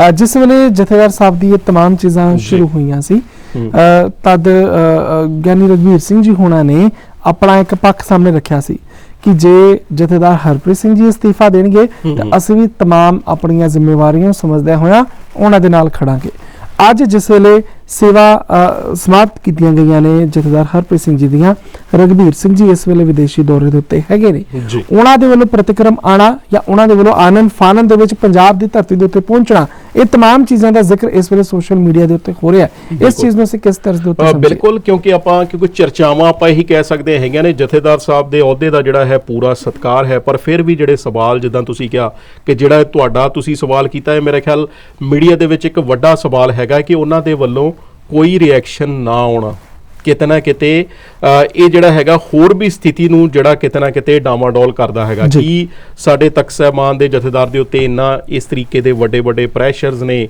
ਅ, ਜਿਸ ਵੇਲੇ ਜਥੇਦਾਰ ਸਾਹਿਬ ਦੀ ਇਹ तमाम ਚੀਜ਼ਾਂ ਜੀ। ਸ਼ੁਰੂ ਹੋਈਆਂ ਸੀ ਹੂੰ। ਅ, ਤਦ ਅ, ਅ, ਗਿਆਨੀ ਰਘਵੀਰ ਸਿੰਘ ਜੀ ਹੋਣਾ ਨੇ ਆਪਣਾ ਇੱਕ ਪੱਖ ਸਾਹਮਣੇ ਰੱਖਿਆ ਸੀ ਕਿ ਜੇ ਜਥੇਦਾਰ ਹਰਪ੍ਰੀਤ ਸਿੰਘ ਜੀ ਅਸਤੀਫਾ ਦੇਣਗੇ ਹੂੰ, ਤਾਂ ਹੂੰ। ਅਸੀਂ ਵੀ तमाम ਆਪਣੀਆਂ ਜ਼ਿੰਮੇਵਾਰੀਆਂ ਨੂੰ ਸਮਝਦਿਆਂ ਹੋਇਆਂ ਉਹਨਾਂ ਦੇ ਨਾਲ ਖੜਾਂਗੇ ਅੱਜ ਜਿਸ ਵੇਲੇ ਸੇਵਾ ਅ, ਸਮਾਪਤ ਕੀਤੀਆਂ ਗਈਆਂ ਨੇ ਜਥੇਦਾਰ ਹਰਪ੍ਰੀਤ ਸਿੰਘ ਜੀ ਦੀਆਂ ਰਗਵੀਰ ਸਿੰਘ ਜੀ ਇਸ ਵੇਲੇ ਵਿਦੇਸ਼ੀ ਦੌਰੇ ਦੇ ਉੱਤੇ ਹੈਗੇ ਨੇ ਜੀ ਉਹਨਾਂ ਦੇ ਵੱਲੋਂ ਪ੍ਰਤੀਕਰਮ ਆਣਾ ਜਾਂ ਉਹਨਾਂ ਦੇ ਵੱਲੋਂ ਆਨੰਦ ਫਾਨਨ ਦੇ ਵਿੱਚ ਪੰਜਾਬ ਦੀ ਧਰਤੀ ਦੇ ਉੱਤੇ ਪਹੁੰਚਣਾ ਇਹ तमाम ਚੀਜ਼ਾਂ ਦਾ ਜ਼ਿਕਰ ਇਸ ਵੇਲੇ ਸੋਸ਼ਲ ਮੀਡੀਆ ਦੇ ਉੱਤੇ ਹੋ ਰਿਹਾ ਹੈ ਇਸ ਚੀਜ਼ ਨੂੰ ਅਸੀਂ ਕਿਸ ਤਰ੍ਹਾਂ ਦੇ ਉੱਤੇ ਅ, ਸਮਝੀਏ ਬਿਲਕੁਲ ਕਿਉਂਕਿ ਆਪਾਂ ਕਿਉਂਕਿ ਚਰਚਾਵਾਂ ਆਪਾਂ ਇਹੀ ਕਹਿ ਸਕਦੇ ਹੈਗੀਆਂ ਨੇ ਜਥੇਦਾਰ ਸਾਹਿਬ ਦੇ ਅਹੁਦੇ ਦਾ ਜਿਹੜਾ ਹੈ ਪੂਰਾ ਸਤਕਾਰ ਹੈ ਪਰ ਫਿਰ ਵੀ ਜਿਹੜੇ ਸਵਾਲ ਜਿੱਦਾਂ ਤੁਸੀਂ ਕਿਹਾ ਕਿ ਜਿਹੜਾ ਇਹ ਤੁਹਾਡਾ ਤੁਸੀਂ ਸਵਾਲ ਕੀਤਾ ਹੈ ਮੇਰੇ ਖਿਆਲ ਮੀਡੀਆ ਦੇ ਵਿੱਚ ਇੱਕ ਵੱਡਾ ਸਵਾਲ ਹੈਗਾ ਕਿ ਉਹਨਾਂ ਦੇ ਵੱਲੋਂ ਕੋਈ ਰਿਐਕਸ਼ਨ ਨਾ ਆਉਣਾ ਕਿਤੇ ਨਾ ਕਿਤੇ ਇਹ ਜਿਹੜਾ ਹੈਗਾ ਹੋਰ ਵੀ ਸਥਿਤੀ ਨੂੰ ਜਿਹੜਾ ਕਿਤੇ ਨਾ ਕਿਤੇ ਡਾਮਾਡੋਲ ਕਰਦਾ ਹੈਗਾ। ਕੀ ਸਾਡੇ ਤਖਤ ਸਾਹਿਬਾਨ ਦੇ ਜਥੇਦਾਰ ਦੇ ਉੱਤੇ ਇੰਨਾ ਇਸ ਤਰੀਕੇ ਦੇ ਵੱਡੇ ਵੱਡੇ ਪ੍ਰੈਸ਼ਰਸ ਨੇ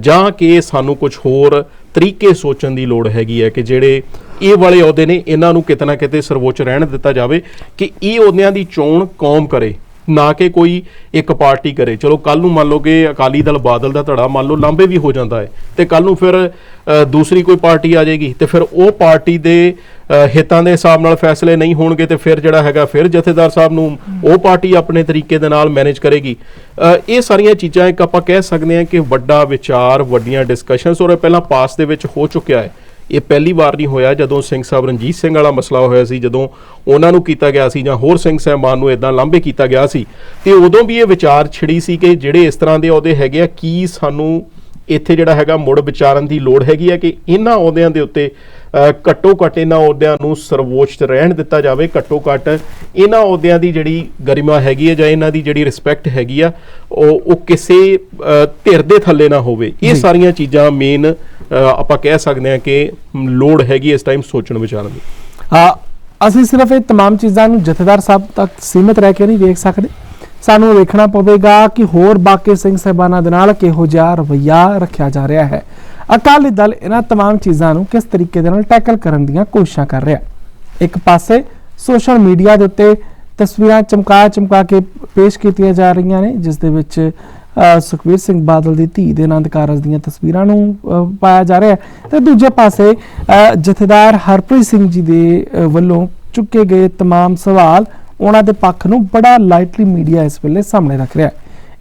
ਜਾਂ ਕਿ ਸਾਨੂੰ ਕੁਝ ਹੋਰ ਤਰੀਕੇ ਸੋਚਣ ਦੀ ਲੋੜ ਹੈਗੀ ਹੈ ਕਿ ਜਿਹੜੇ ਇਹ ਵਾਲੇ ਅਹੁਦੇ ਨੇ ਇਹਨਾਂ ਨੂੰ ਕਿਤੇ ਨਾ ਕਿਤੇ ਸਰਵੋੱਚ ਰਹਿਣ ਦਿੱਤਾ ਜਾਵੇ ਕਿ ਇਹ ਅਹੁਦਿਆਂ ਦੀ ਚੋਣ ਕੌਮ ਕਰੇ ਨਾ ਕਿ ਕੋਈ ਇੱਕ ਪਾਰਟੀ ਕਰੇ। ਚਲੋ ਕੱਲ ਨੂੰ ਮੰਨ ਲਓ ਕਿ ਅਕਾਲੀ ਦਲ ਬਾਦਲ ਦਾ ਧੜਾ ਮੰਨ ਲਓ ਲਾਂਬੇ ਵੀ ਹੋ ਜਾਂਦਾ ਹੈ। ਤੇ ਕੱਲ ਨੂੰ ਫਿਰ ਦੂਸਰੀ ਕੋਈ ਪਾਰਟੀ ਆ ਜਾਏਗੀ। ਤੇ ਫਿਰ ਉਹ ਪਾਰਟੀ ਦੇ ਹਿੱਤਾਂ ਦੇ ਹਿਸਾਬ ਨਾਲ ਫੈਸਲੇ ਨਹੀਂ ਹੋਣਗੇ ਤੇ ਫਿਰ ਜਿਹੜਾ ਹੈਗਾ ਫਿਰ ਜਥੇਦਾਰ ਸਾਹਿਬ ਨੂੰ ਉਹ ਪਾਰਟੀ ਆਪਣੇ ਤਰੀਕੇ ਦੇ ਨਾਲ ਮੈਨੇਜ ਕਰੇਗੀ। ਇਹ ਸਾਰੀਆਂ ਚੀਜ਼ਾਂ ਇੱਕ ਆਪਾਂ ਕਹਿ ਸਕਦੇ ਹਾਂ ਕਿ ਵੱਡਾ ਵਿਚਾਰ, ਵੱਡੀਆਂ ਡਿਸਕਸ਼ਨਸ ਔਰ ਪਹਿਲਾਂ ਪਾਸ ਦੇ ਵਿੱਚ ਹੋ ਚੁੱਕਿਆ ਹੈ। ਇਹ ਪਹਿਲੀ ਵਾਰ ਨਹੀਂ ਹੋਇਆ ਜਦੋਂ ਸਿੰਘ ਸਾਹਿਬ ਰਣਜੀਤ ਸਿੰਘ ਵਾਲਾ ਮਸਲਾ ਹੋਇਆ ਸੀ, ਜਦੋਂ ਉਹਨਾਂ ਨੂੰ ਕੀਤਾ ਗਿਆ ਸੀ ਜਾਂ ਹੋਰ ਸਿੰਘ ਸਾਹਿਬਾਨ ਨੂੰ ਇਦਾਂ ਲਾਂਭੇ ਕੀਤਾ ਗਿਆ ਸੀ। ਤੇ ਉਦੋਂ ਵੀ ਇਹ ਵਿਚਾਰ ਛਿੜੀ ਸੀ ਕਿ ਜਿਹੜੇ ਇਸ ਤਰ੍ਹਾਂ ਦੇ ਅਹੁਦੇ ਹੈਗੇ ਆ, ਕੀ ਸਾਨੂੰ ਇੱਥੇ ਜਿਹੜਾ ਹੈਗਾ ਮੁੜ ਵਿਚਾਰਨ ਦੀ ਲੋੜ ਹੈਗੀ ਹੈ ਕਿ ਇਹਨਾਂ ਅਹੁਦਿਆਂ ਦੇ ਉੱਤੇ ਘੱਟੋ ਘੱਟ ਇਹਨਾਂ ਅਹੁਦਿਆਂ ਨੂੰ ਸਰਵੋੱਚ ਰਹਿਣ ਦਿੱਤਾ ਜਾਵੇ ਘੱਟੋ ਘੱਟ ਇਹਨਾਂ ਅਹੁਦਿਆਂ ਦੀ ਜਿਹੜੀ ਗਰਿਮਾ ਹੈਗੀ ਹੈ ਜਾਂ ਇਹਨਾਂ ਦੀ ਜਿਹੜੀ ਰਿਸਪੈਕਟ ਹੈਗੀ ਆ ਉਹ ਉਹ ਕਿਸੇ ਅ, ਧਿਰ ਦੇ ਥੱਲੇ ਨਾ ਹੋਵੇ ਇਹ ਜੀ। ਸਾਰੀਆਂ ਚੀਜ਼ਾਂ ਮੇਨ ਆਪਾਂ ਕਹਿ ਸਕਦੇ ਹਾਂ ਕਿ ਲੋੜ ਹੈਗੀ ਇਸ ਟਾਈਮ ਸੋਚਣ ਵਿਚਾਰਨ ਦੀ ਆ ਅਸੀਂ ਸਿਰਫ ਇਹ तमाम ਚੀਜ਼ਾਂ ਨੂੰ ਜਥੇਦਾਰ ਸਾਹਿਬ ਤੱਕ ਸੀਮਿਤ ਰਹਿ ਕੇ ਨਹੀਂ ਵੇਖ ਸਕਦੇ ਸਾਨੂੰ ਵੇਖਣਾ ਪਵੇਗਾ ਕਿ ਹੋਰ ਬਾਕੀ ਸਿੰਘ ਸਾਹਿਬਾਨਾਂ ਦੇ ਨਾਲ ਕਿਹੋ ਜਿਹਾ ਰਵੱਈਆ ਰੱਖਿਆ ਜਾ ਰਿਹਾ ਹੈ ਅਕਾਲੀ ਦਲ ਇਹਨਾਂ तमाम ਚੀਜ਼ਾਂ ਨੂੰ ਕਿਸ ਤਰੀਕੇ ਦੇ ਨਾਲ ਟੈਕਲ ਕਰਨ ਦੀਆਂ ਕੋਸ਼ਿਸ਼ਾਂ ਕਰ ਰਿਹਾ ਹੈ ਇੱਕ ਪਾਸੇ ਸੋਸ਼ਲ ਮੀਡੀਆ ਦੇ ਉੱਤੇ ਤਸਵੀਰਾਂ ਚਮਕਾ ਚਮਕਾ ਕੇ ਪੇਸ਼ ਕੀਤੀਆਂ ਜਾ ਰਹੀਆਂ ਨੇ ਜਿਸ ਦੇ ਵਿੱਚ ਅ, ਸੁਖਬੀਰ ਸਿੰਘ ਬਾਦਲ ਦੀ ਧੀ ਦੇ ਆਨੰਦ ਕਾਰਜ ਦੀਆਂ ਤਸਵੀਰਾਂ ਨੂੰ ਅ, ਪਾਇਆ ਜਾ ਰਿਹਾ ਹੈ ਤੇ ਦੂਜੇ ਪਾਸੇ ਅ, ਜਥੇਦਾਰ ਹਰਪ੍ਰੀਤ ਸਿੰਘ ਜੀ ਦੇ ਅ, ਵੱਲੋਂ ਚੁੱਕੇ ਗਏ तमाम ਸਵਾਲ ਉਹਨਾਂ ਦੇ ਪੱਖ ਨੂੰ ਬੜਾ ਲਾਈਟਲੀ ਮੀਡੀਆ ਇਸ ਵੇਲੇ ਸਾਹਮਣੇ ਰੱਖ ਰਿਹਾ ਹੈ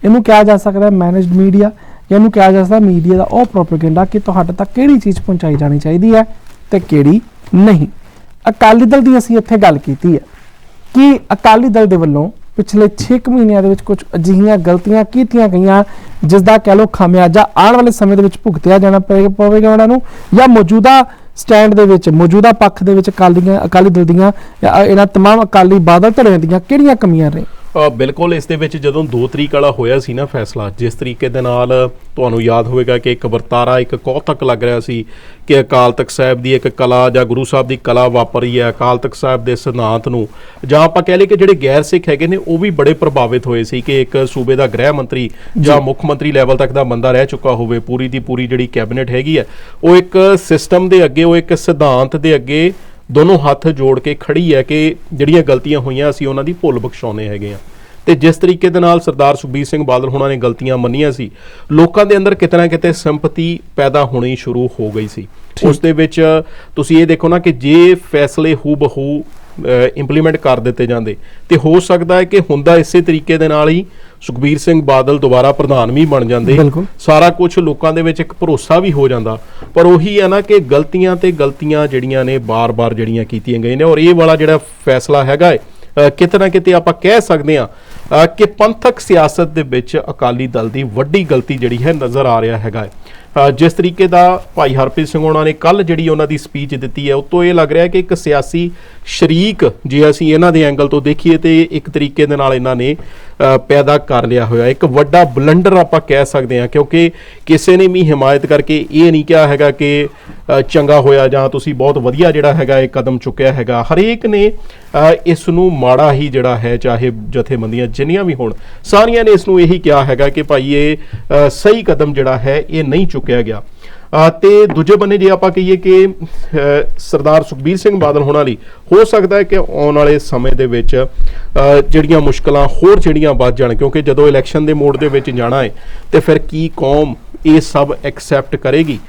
ਇਹਨੂੰ ਕਿਹਾ ਜਾ ਸਕਦਾ ਹੈ ਮੈਨੇਜਡ ਮੀਡੀਆ ਜਾਂ ਇਹਨੂੰ ਕਿਹਾ ਜਾ ਸਕਦਾ ਮੀਡੀਆ ਦਾ ਉਹ ਪ੍ਰੋਪਗੈਂਡਾ ਕਿ ਤੁਹਾਡੇ ਤੱਕ ਕਿਹੜੀ ਚੀਜ਼ ਪਹੁੰਚਾਈ ਜਾਣੀ ਚਾਹੀਦੀ ਹੈ ਤੇ ਕਿਹੜੀ ਨਹੀਂ ਅਕਾਲੀ ਦਲ ਦੀ ਅਸੀਂ ਇੱਥੇ ਗੱਲ ਕੀਤੀ ਹੈ ਕਿ ਅਕਾਲੀ ਦਲ ਦੇ ਵੱਲੋਂ ਪਿਛਲੇ 6 ਮਹੀਨਿਆਂ ਦੇ ਵਿੱਚ ਕੁਝ ਅਜਿਹੀਆਂ ਗਲਤੀਆਂ ਕੀਤੀਆਂ ਗਈਆਂ ਜਿਸ ਦਾ ਕਹਿ ਲੋ ਖਾਮਿਆਜਾ ਆਉਣ ਵਾਲੇ ਸਮੇਂ ਦੇ ਵਿੱਚ ਭੁਗਤਿਆ ਜਾਣਾ ਪਏ- ਪਵੇਗਾ ਉਹਨਾਂ ਨੂੰ ਜਾਂ ਮੌਜੂਦਾ ਸਟੈਂਡ ਦੇ ਵਿੱਚ ਮੌਜੂਦਾ ਪੱਖ ਦੇ ਵਿੱਚ ਅਕਾਲੀਆਂ ਅਕਾਲੀ ਦਲ ਦੀਆਂ ਜਾਂ ਇਹਨਾਂ तमाम ਅਕਾਲੀ ਬਾਦਲ ਧੜਿਆਂ ਦੀਆਂ ਕਿਹੜੀਆਂ ਕਮੀਆਂ ਨੇ ਅ, ਬਿਲਕੁਲ ਇਸ ਦੇ ਵਿੱਚ ਜਦੋਂ 2 ਤਰੀਕ ਵਾਲਾ ਹੋਇਆ ਸੀ ਨਾ ਫੈਸਲਾ ਜਿਸ ਤਰੀਕੇ ਦੇ ਨਾਲ ਤੁਹਾਨੂੰ ਯਾਦ ਹੋਵੇਗਾ ਕਿ ਇੱਕ ਵਰਤਾਰਾ ਇੱਕ ਕੌਤਕ ਲੱਗ ਰਿਹਾ ਸੀ ਕਿ ਅਕਾਲ ਤਖਤ ਸਾਹਿਬ ਦੀ ਇੱਕ ਕਲਾ ਜਾਂ ਗੁਰੂ ਸਾਹਿਬ ਦੀ ਕਲਾ ਵਾਪਰੀ ਹੈ ਅਕਾਲ ਤਖਤ ਸਾਹਿਬ ਦੇ ਸਿਧਾਂਤ ਨੂੰ। ਜਾਂ ਆਪਾਂ ਕਹਿ ਲਈਏ ਕਿ ਜਿਹੜੇ ਗੈਰ ਸਿੱਖ ਹੈਗੇ ਨੇ ਉਹ ਵੀ ਬੜੇ ਪ੍ਰਭਾਵਿਤ ਹੋਏ ਸੀ ਕਿ ਇੱਕ ਸੂਬੇ ਦਾ ਗ੍ਰਹਿ ਮੰਤਰੀ ਜਾਂ। ਮੁੱਖ ਮੰਤਰੀ ਲੈਵਲ ਤੱਕ ਦਾ ਬੰਦਾ ਰਹਿ ਚੁੱਕਾ ਹੋਵੇ ਪੂਰੀ ਦੀ ਪੂਰੀ ਜਿਹੜੀ ਕੈਬਨਿਟ ਹੈਗੀ ਹੈ ਉਹ ਇੱਕ ਸਿਸਟਮ ਦੇ ਅੱਗੇ ਉਹ ਇੱਕ ਸਿਧਾਂਤ ਦੇ ਅੱਗੇ ਦੋਨੋਂ ਹੱਥ ਜੋੜ ਕੇ ਖੜੀ ਹੈ ਕਿ ਜਿਹੜੀਆਂ ਗਲਤੀਆਂ ਹੋਈਆਂ ਅਸੀਂ ਉਹਨਾਂ ਦੀ ਭੁੱਲ ਬਖਸ਼ਾਉਣੇ ਹੈਗੇ ਆ ਤੇ ਜਿਸ ਤਰੀਕੇ ਦੇ ਨਾਲ ਸਰਦਾਰ ਸੁਖਬੀਰ ਸਿੰਘ ਬਾਦਲ ਹੋਣਾ ਨੇ ਗਲਤੀਆਂ ਮੰਨੀਆਂ ਸੀ ਲੋਕਾਂ ਦੇ ਅੰਦਰ ਕਿਤੇ ਨਾ ਕਿਤੇ ਸਿੰਪਥੀ ਪੈਦਾ ਹੋਣੀ ਸ਼ੁਰੂ ਹੋ ਗਈ ਸੀ। ਉਸ ਦੇ ਵਿੱਚ ਤੁਸੀਂ ਇਹ ਦੇਖੋ ਨਾ ਕਿ ਜੇ ਫੈਸਲੇ ਹੂ ਬਹੂ ਇੰਪਲੀਮੈਂਟ ਕਰ ਦਿੱਤੇ ਜਾਂਦੇ ਤੇ ਹੋ ਸਕਦਾ ਹੈ ਕਿ ਹੁੰਦਾ ਇਸੇ ਤਰੀਕੇ ਦੇ ਨਾਲ ਹੀ ਸੁਖਬੀਰ ਸਿੰਘ ਬਾਦਲ ਦੁਬਾਰਾ ਪ੍ਰਧਾਨ ਵੀ ਬਣ ਜਾਂਦੇ। ਸਾਰਾ ਕੁਝ ਲੋਕਾਂ ਦੇ ਵਿੱਚ ਇੱਕ ਭਰੋਸਾ ਵੀ ਹੋ ਜਾਂਦਾ ਪਰ ਉਹੀ ਹੈ ਨਾ ਕਿ ਗਲਤੀਆਂ ਤੇ ਗਲਤੀਆਂ ਜਿਹੜੀਆਂ ਨੇ ਬਾਰ-ਬਾਰ ਜਿਹੜੀਆਂ ਕੀਤੀਆਂ ਗਈਆਂ ਨੇ ਔਰ ਇਹ ਵਾਲਾ ਜਿਹੜਾ ਫੈਸਲਾ ਹੈਗਾ ਹੈ ਕਿਤੇ ਨਾ ਕਿਤੇ ਆਪਾਂ ਕਹਿ ਸਕਦੇ ਹਾਂ ਅ, ਕਿ ਪੰਥਕ ਸਿਆਸਤ ਦੇ ਵਿੱਚ ਅਕਾਲੀ ਦਲ ਦੀ ਵੱਡੀ ਗਲਤੀ ਜਿਹੜੀ ਹੈ ਨਜ਼ਰ ਆ ਰਿਹਾ ਹੈਗਾ ਜਿਸ ਤਰੀਕੇ ਦਾ ਭਾਈ ਹਰਪ੍ਰੀਤ ਸਿੰਘ ਹੋਣਾ ਨੇ ਕੱਲ ਜਿਹੜੀ ਉਹਨਾਂ ਦੀ ਸਪੀਚ ਦਿੱਤੀ ਹੈ ਉਹ ਤੋਂ ਇਹ ਲੱਗ ਰਿਹਾ ਕਿ ਇੱਕ ਸਿਆਸੀ ਸ਼ਰੀਕ ਜੇ ਅਸੀਂ ਇਹਨਾਂ ਦੇ ਐਂਗਲ ਤੋਂ ਦੇਖੀਏ ਤੇ ਇੱਕ ਤਰੀਕੇ ਦੇ ਨਾਲ ਇਹਨਾਂ ਨੇ ਪੈਦਾ ਕਰ ਲਿਆ ਹੋਇਆ ਇੱਕ ਵੱਡਾ ਬਲੰਡਰ ਆਪਾਂ ਕਹਿ ਸਕਦੇ ਹਾਂ, ਕਿਉਂਕਿ ਕਿਸੇ ਨੇ ਵੀ ਹਿਮਾਇਤ ਕਰਕੇ ਇਹ ਨਹੀਂ ਕਿਹਾ ਹੈਗਾ ਕਿ ਚੰਗਾ ਹੋਇਆ ਜਾਂ ਤੁਸੀਂ ਬਹੁਤ ਵਧੀਆ ਜਿਹੜਾ ਹੈਗਾ ਇਹ ਕਦਮ ਚੁੱਕਿਆ ਹੈਗਾ। ਹਰੇਕ ਨੇ ਇਸ ਨੂੰ ਮਾੜਾ ਹੀ ਜਿਹੜਾ ਹੈ, ਚਾਹੇ ਜਥੇਬੰਦੀਆਂ ਜਿੰਨੀਆਂ ਵੀ ਹੋਣ। ਸਾਰੀਆਂ ਨੇ ਇਸ ਨੂੰ ਇਹੀ ਕਿਹਾ ਹੈਗਾ ਕਿ ਭਾਈ ਇਹ ਅ, ਸਹੀ ਕਦਮ ਜਿਹੜਾ ਹੈ ਇਹ ਨਹੀਂ ਚੁੱਕਿਆ ਗਿਆ। ਤੇ ਦੂਜੇ ਬੰਨੇ ਜੇ ਆਪਾਂ ਕਹੀਏ ਕਿ ਸਰਦਾਰ ਸੁਖਬੀਰ ਸਿੰਘ ਬਾਦਲ ਹੋਣਾ ਲਈ ਹੋ ਸਕਦਾ ਹੈ ਕਿ ਆਉਣ ਵਾਲੇ ਸਮੇਂ ਦੇ ਵਿੱਚ ਜਿਹੜੀਆਂ ਮੁਸ਼ਕਲਾਂ ਹੋਰ ਜਿਹੜੀਆਂ ਵੱਧ ਜਾਣ, ਕਿਉਂਕਿ ਜਦੋਂ ਇਲੈਕਸ਼ਨ ਦੇ ਮੋੜ ਦੇ ਵਿੱਚ ਜਾਣਾ ਹੈ, ਤੇ ਫਿਰ ਕੀ ਕੌਮ ਇਹ ਸਭ ਐਕਸੈਪਟ ਕਰੇਗੀ?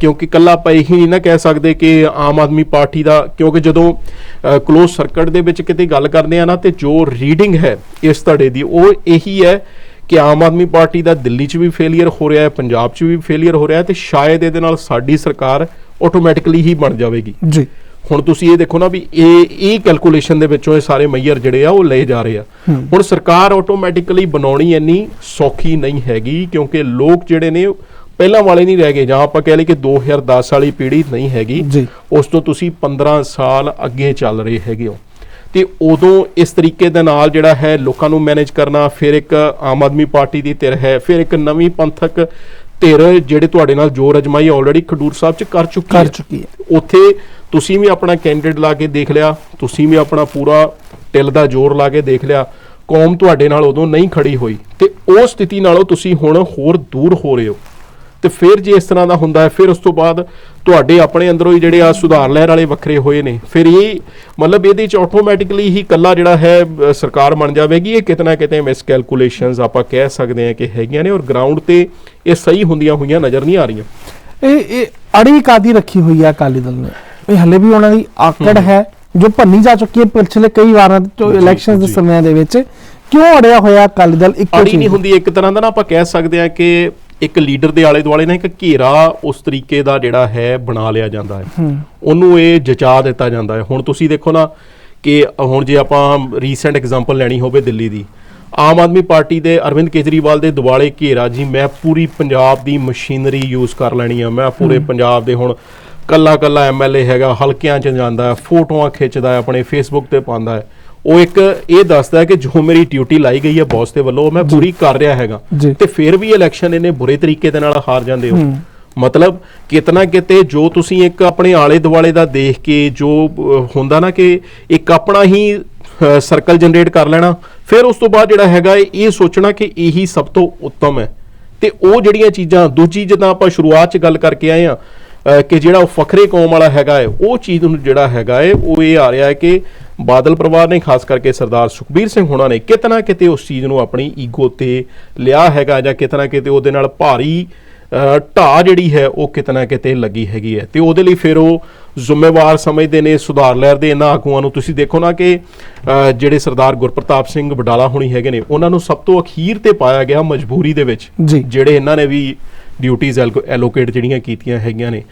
ਕਿਉਂਕਿ ਕੱਲਾ ਆਪਾਂ ਇਹੀ ਨਹੀਂ ਨਾ ਕਹਿ ਸਕਦੇ ਕਿ ਆਮ ਆਦਮੀ ਪਾਰਟੀ ਦਾ, ਕਿਉਂਕਿ ਜਦੋਂ ਕਲੋਜ਼ ਸਰਕਟ ਦੇ ਵਿੱਚ ਕਿਤੇ ਗੱਲ ਕਰਦੇ ਆ ਨਾ, ਤੇ ਜੋ ਰੀਡਿੰਗ ਹੈ ਇਸ ਧੜੇ ਦੀ, ਉਹ ਇਹੀ ਹੈ ਕਿ ਆਮ ਆਦਮੀ ਪਾਰਟੀ ਦਾ ਦਿੱਲੀ 'ਚ ਵੀ ਫੇਲਿਅਰ ਹੋ ਰਿਹਾ ਹੈ ਪੰਜਾਬ 'ਚ ਵੀ ਫੇਲਿਅਰ ਹੋ ਰਿਹਾ ਹੈ ਤੇ ਸ਼ਾਇਦ ਇਹਦੇ ਨਾਲ ਸਾਡੀ ਸਰਕਾਰ ਆਟੋਮੈਟਿਕਲੀ ਹੀ ਬਣ ਜਾਵੇਗੀ। ਜੀ। ਹੁਣ ਤੁਸੀਂ ਇਹ ਦੇਖੋ ਨਾ ਵੀ ਇਹ ਇਹ ਕੈਲਕੂਲੇਸ਼ਨ ਦੇ ਵਿੱਚੋਂ ਇਹ ਸਾਰੇ ਮੈਯਰ ਜਿਹੜੇ ਆ ਉਹ ਲਏ ਜਾ ਰਹੇ ਆ। ਹੁਣ ਸਰਕਾਰ ਆਟੋਮੈਟਿਕਲੀ ਬਣਾਉਣੀ ਇੰਨੀ ਸੌਖੀ ਨਹੀਂ ਹੈਗੀ ਕਿਉਂਕਿ ਲੋਕ ਜਿਹੜੇ ਨੇ ਪਹਿਲਾਂ ਵਾਲੇ ਨਹੀਂ ਰਹਿ ਗਏ। ਜਾਂ ਆਪਾਂ ਕਹਿ ਲਈ ਕਿ 2010 ਵਾਲੀ ਪੀੜ੍ਹੀ ਨਹੀਂ ਹੈਗੀ। ਉਸ ਤੋਂ ਤੁਸੀਂ 15 ਸਾਲ ਅੱਗੇ ਚੱਲ ਰਹੇ ਹੈਗੇ ਹੋ। ਤੇ ਉਦੋਂ ਇਸ ਤਰੀਕੇ ਦੇ ਨਾਲ ਜਿਹੜਾ ਹੈ ਲੋਕਾਂ ਨੂੰ ਮੈਨੇਜ ਕਰਨਾ ਫਿਰ ਇੱਕ ਆਮ ਆਦਮੀ ਪਾਰਟੀ ਦੀ ਧਿਰ ਹੈ ਫਿਰ ਇੱਕ ਨਵੀਂ ਪੰਥਕ ਧਿਰ ਜਿਹੜੇ ਤੁਹਾਡੇ ਨਾਲ ਜੋਰ ਅਜਮਾਈ ਆਲਰੇਡੀ ਖਡੂਰ ਸਾਹਿਬ ਚ ਕਰ ਚੁੱਕੀ ਕਰ ਚੁੱਕੀ ਹੈ। ਉੱਥੇ ਤੁਸੀਂ ਵੀ ਆਪਣਾ ਕੈਂਡੀਡੇਟ ਲਾ ਕੇ ਦੇਖ ਲਿਆ ਤੁਸੀਂ ਵੀ ਆਪਣਾ ਪੂਰਾ ਟਿਲ ਦਾ ਜ਼ੋਰ ਲਾ ਕੇ ਦੇਖ ਲਿਆ ਕੌਮ ਤੁਹਾਡੇ ਨਾਲ ਉਦੋਂ ਨਹੀਂ ਖੜੀ ਹੋਈ। ਤੇ ਉਹ ਸਥਿਤੀ ਨਾਲੋਂ ਤੁਸੀਂ ਹੁਣ ਹੋਰ ਦੂਰ ਹੋ ਰਹੇ ਹੋ। ਤੇ ਫਿਰ ਜੇ ਇਸ ਤਰ੍ਹਾਂ ਦਾ ਹੁੰਦਾ ਹੈ ਫਿਰ ਉਸ ਤੋਂ ਬਾਅਦ ਤੁਹਾਡੇ ਆਪਣੇ ਅੰਦਰੋਂ ਹੀ ਜਿਹੜੇ ਆ ਸੁਧਾਰ ਲਹਿਰ ਵਾਲੇ ਵੱਖਰੇ ਹੋਏ ਨੇ। ਫਿਰ ਇਹ ਮਤਲਬ ਇਹਦੇ ਚ ਆਟੋਮੈਟਿਕਲੀ ਹੀ ਕੱਲਾ ਜਿਹੜਾ ਹੈ ਸਰਕਾਰ ਬਣ ਜਾਵੇਗੀ। ਇਹ ਕਿਤਨਾ ਕਿਤੇ ਮਿਸ ਕੈਲਕੂਲੇਸ਼ਨਸ ਆਪਾਂ ਕਹਿ ਸਕਦੇ ਹਾਂ ਕਿ ਹੈਗੀਆਂ ਨੇ ਔਰ ਗਰਾਊਂਡ ਤੇ ਇਹ ਸਹੀ ਹੁੰਦੀਆਂ ਹੋਈਆਂ ਨਜ਼ਰ ਨਹੀਂ ਆ ਰਹੀਆਂ। ਇਹ ਇਹ ਅੜੀ ਕਾਦੀ ਰੱਖੀ ਹੋਈ ਹੈ ਅਕਾਲੀ ਦਲ ਨੇ। ਇਹ ਹਲੇ ਵੀ ਉਹਨਾਂ ਦੀ ਆਕੜ ਹੈ। ਜੋ ਭੰਨੀ ਜਾ ਚੁੱਕੀ ਹੈ ਪਿਛਲੇ ਕਈ ਵਾਰਾਂ ਤੋਂ ਜੀ, ਇਲੈਕਸ਼ਨਸ ਦੇ। ਸਮਿਆਂ ਦੇ ਵਿੱਚ। ਕਿਉਂ ਅੜਿਆ ਹੋਇਆ ਅਕਾਲੀ ਦਲ ਇੱਕੋ ਚੀਜ਼ ਨਹੀਂ ਹੁੰਦੀ ਇੱਕ ਤਰ੍ਹਾਂ ਦਾ ਨਾ ਆਪਾਂ ਕਹਿ ਸਕਦੇ ਹਾਂ ਕਿ ਇੱਕ ਲੀਡਰ ਦੇ ਆਲੇ ਦੁਆਲੇ ਨਾ ਇੱਕ ਘੇਰਾ ਉਸ ਤਰੀਕੇ ਦਾ ਜਿਹੜਾ ਹੈ ਬਣਾ ਲਿਆ ਜਾਂਦਾ ਹੈ। ਉਹਨੂੰ ਇਹ ਜਚਾ ਦਿੱਤਾ ਜਾਂਦਾ ਹੈ। ਹੁਣ ਤੁਸੀਂ ਦੇਖੋ ਨਾ ਕਿ ਹੁਣ ਜੇ ਆਪਾਂ ਰੀਸੈਂਟ ਐਗਜ਼ਾਮਪਲ ਲੈਣੀ ਹੋਵੇ ਦਿੱਲੀ ਦੀ ਆਮ ਆਦਮੀ ਪਾਰਟੀ ਦੇ ਅਰਵਿੰਦ ਕੇਜਰੀਵਾਲ ਦੇ ਦੁਆਲੇ ਘੇਰਾ ਜੀ ਮੈਂ ਪੂਰੀ ਪੰਜਾਬ ਦੀ ਮਸ਼ੀਨਰੀ ਯੂਜ਼ ਕਰ ਲੈਣੀ ਆ। ਮੈਂ ਪੂਰੇ ਪੰਜਾਬ ਦੇ ਹੁਣ ਕੱਲਾ ਕੱਲਾ ਐਮਐਲਏ ਹੈਗਾ ਹਲਕਿਆਂ 'ਚ ਜਾਂਦਾ ਫੋਟੋਆਂ ਖਿੱਚਦਾ ਆਪਣੇ ਫੇਸਬੁੱਕ ਤੇ ਪਾਉਂਦਾ ਹੈ। ਉਹ ਇੱਕ ਇਹ ਦੱਸਦਾ ਕਿ ਜੋ ਮੇਰੀ ਡਿਊਟੀ ਲਾਈ ਗਈ ਹੈ ਬੌਸ ਦੇ ਵੱਲੋਂ ਉਹ ਮੈਂ ਪੂਰੀ ਕਰ ਰਿਹਾ ਹੈਗਾ। ਤੇ ਫਿਰ ਵੀ ਇਲੈਕਸ਼ਨ ਇਹਨੇ ਬੁਰੇ ਤਰੀਕੇ ਦੇ ਨਾਲ ਹਾਰ ਜਾਂਦੇ ਹੋ। ਮਤਲਬ ਕਿਤਨਾ ਕਿਤੇ ਜੋ ਤੁਸੀਂ ਇੱਕ ਆਪਣੇ ਆਲੇ ਦੁਆਲੇ ਦਾ ਦੇਖ ਕੇ ਜੋ ਹੁੰਦਾ ਨਾ ਕਿ ਇੱਕ ਆਪਣਾ ਹੀ ਸਰਕਲ ਜਨਰੇਟ ਕਰ ਲੈਣਾ ਫਿਰ ਉਸ ਤੋਂ ਬਾਅਦ ਜਿਹੜਾ ਹੈਗਾ ਇਹ ਇਹ ਸੋਚਣਾ ਕਿ ਇਹੀ ਸਭ ਤੋਂ ਉੱਤਮ ਹੈ। ਤੇ ਉਹ ਜਿਹੜੀਆਂ ਚੀਜ਼ਾਂ ਦੂਜੀ ਜਿੱਦਾਂ ਆਪਾਂ ਸ਼ੁਰੂਆਤ 'ਚ ਗੱਲ ਕਰਕੇ ਆਏ ਆ ਕਿ ਜਿਹੜਾ ਉਹ ਫਖਰੇ ਕੌਮ ਵਾਲਾ ਹੈਗਾ ਹੈ ਉਹ ਚੀਜ਼ ਨੂੰ ਜਿਹੜਾ ਹੈਗਾ ਹੈ ਉਹ ਇਹ ਆ ਰਿਹਾ ਹੈ ਕਿ ਬਾਦਲ ਪਰਿਵਾਰ ਨੇ ਖਾਸ ਕਰਕੇ ਸਰਦਾਰ ਸੁਖਬੀਰ ਸਿੰਘ ਹੋਣਾ ਨੇ ਕਿਤਨਾ ਕਿਤੇ ਉਸ ਚੀਜ਼ ਨੂੰ ਆਪਣੀ ਈਗੋ ਤੇ ਲਿਆ ਹੈਗਾ ਜਾਂ ਕਿਤਨਾ ਕਿਤੇ ਉਹਦੇ ਨਾਲ ਭਾਰੀ ਢਾਹ ਜਿਹੜੀ ਹੈ ਉਹ ਕਿਤਨਾ ਕਿਤੇ ਲੱਗੀ ਹੈਗੀ ਹੈ। ਤੇ ਉਹਦੇ ਲਈ ਫਿਰ ਉਹ ਜ਼ਿੰਮੇਵਾਰ ਸਮਝਦੇ ਨੇ ਸੁਧਾਰ ਲਹਿਰ ਦੇ ਇਹਨਾਂ ਆਗੂਆਂ ਨੂੰ। ਤੁਸੀਂ ਦੇਖੋ ਨਾ ਕਿ ਜਿਹੜੇ ਸਰਦਾਰ ਗੁਰਪ੍ਰਤਾਪ ਸਿੰਘ ਵਡਾਲਾ ਹੋਣੀ ਹੈਗੇ ਨੇ ਉਹਨਾਂ ਨੂੰ ਸਭ ਤੋਂ ਅਖੀਰ ਤੇ ਪਾਇਆ ਗਿਆ ਮਜਬੂਰੀ ਦੇ ਵਿੱਚ। ਜਿਹੜੇ ਇਹਨਾਂ ਨੇ ਵੀ ਡਿਊਟੀਆਂ ਐਲੋਕੇਟ ਜਿਹੜੀਆਂ ਕੀਤੀਆਂ ਹੈਗੀਆਂ ਨੇ।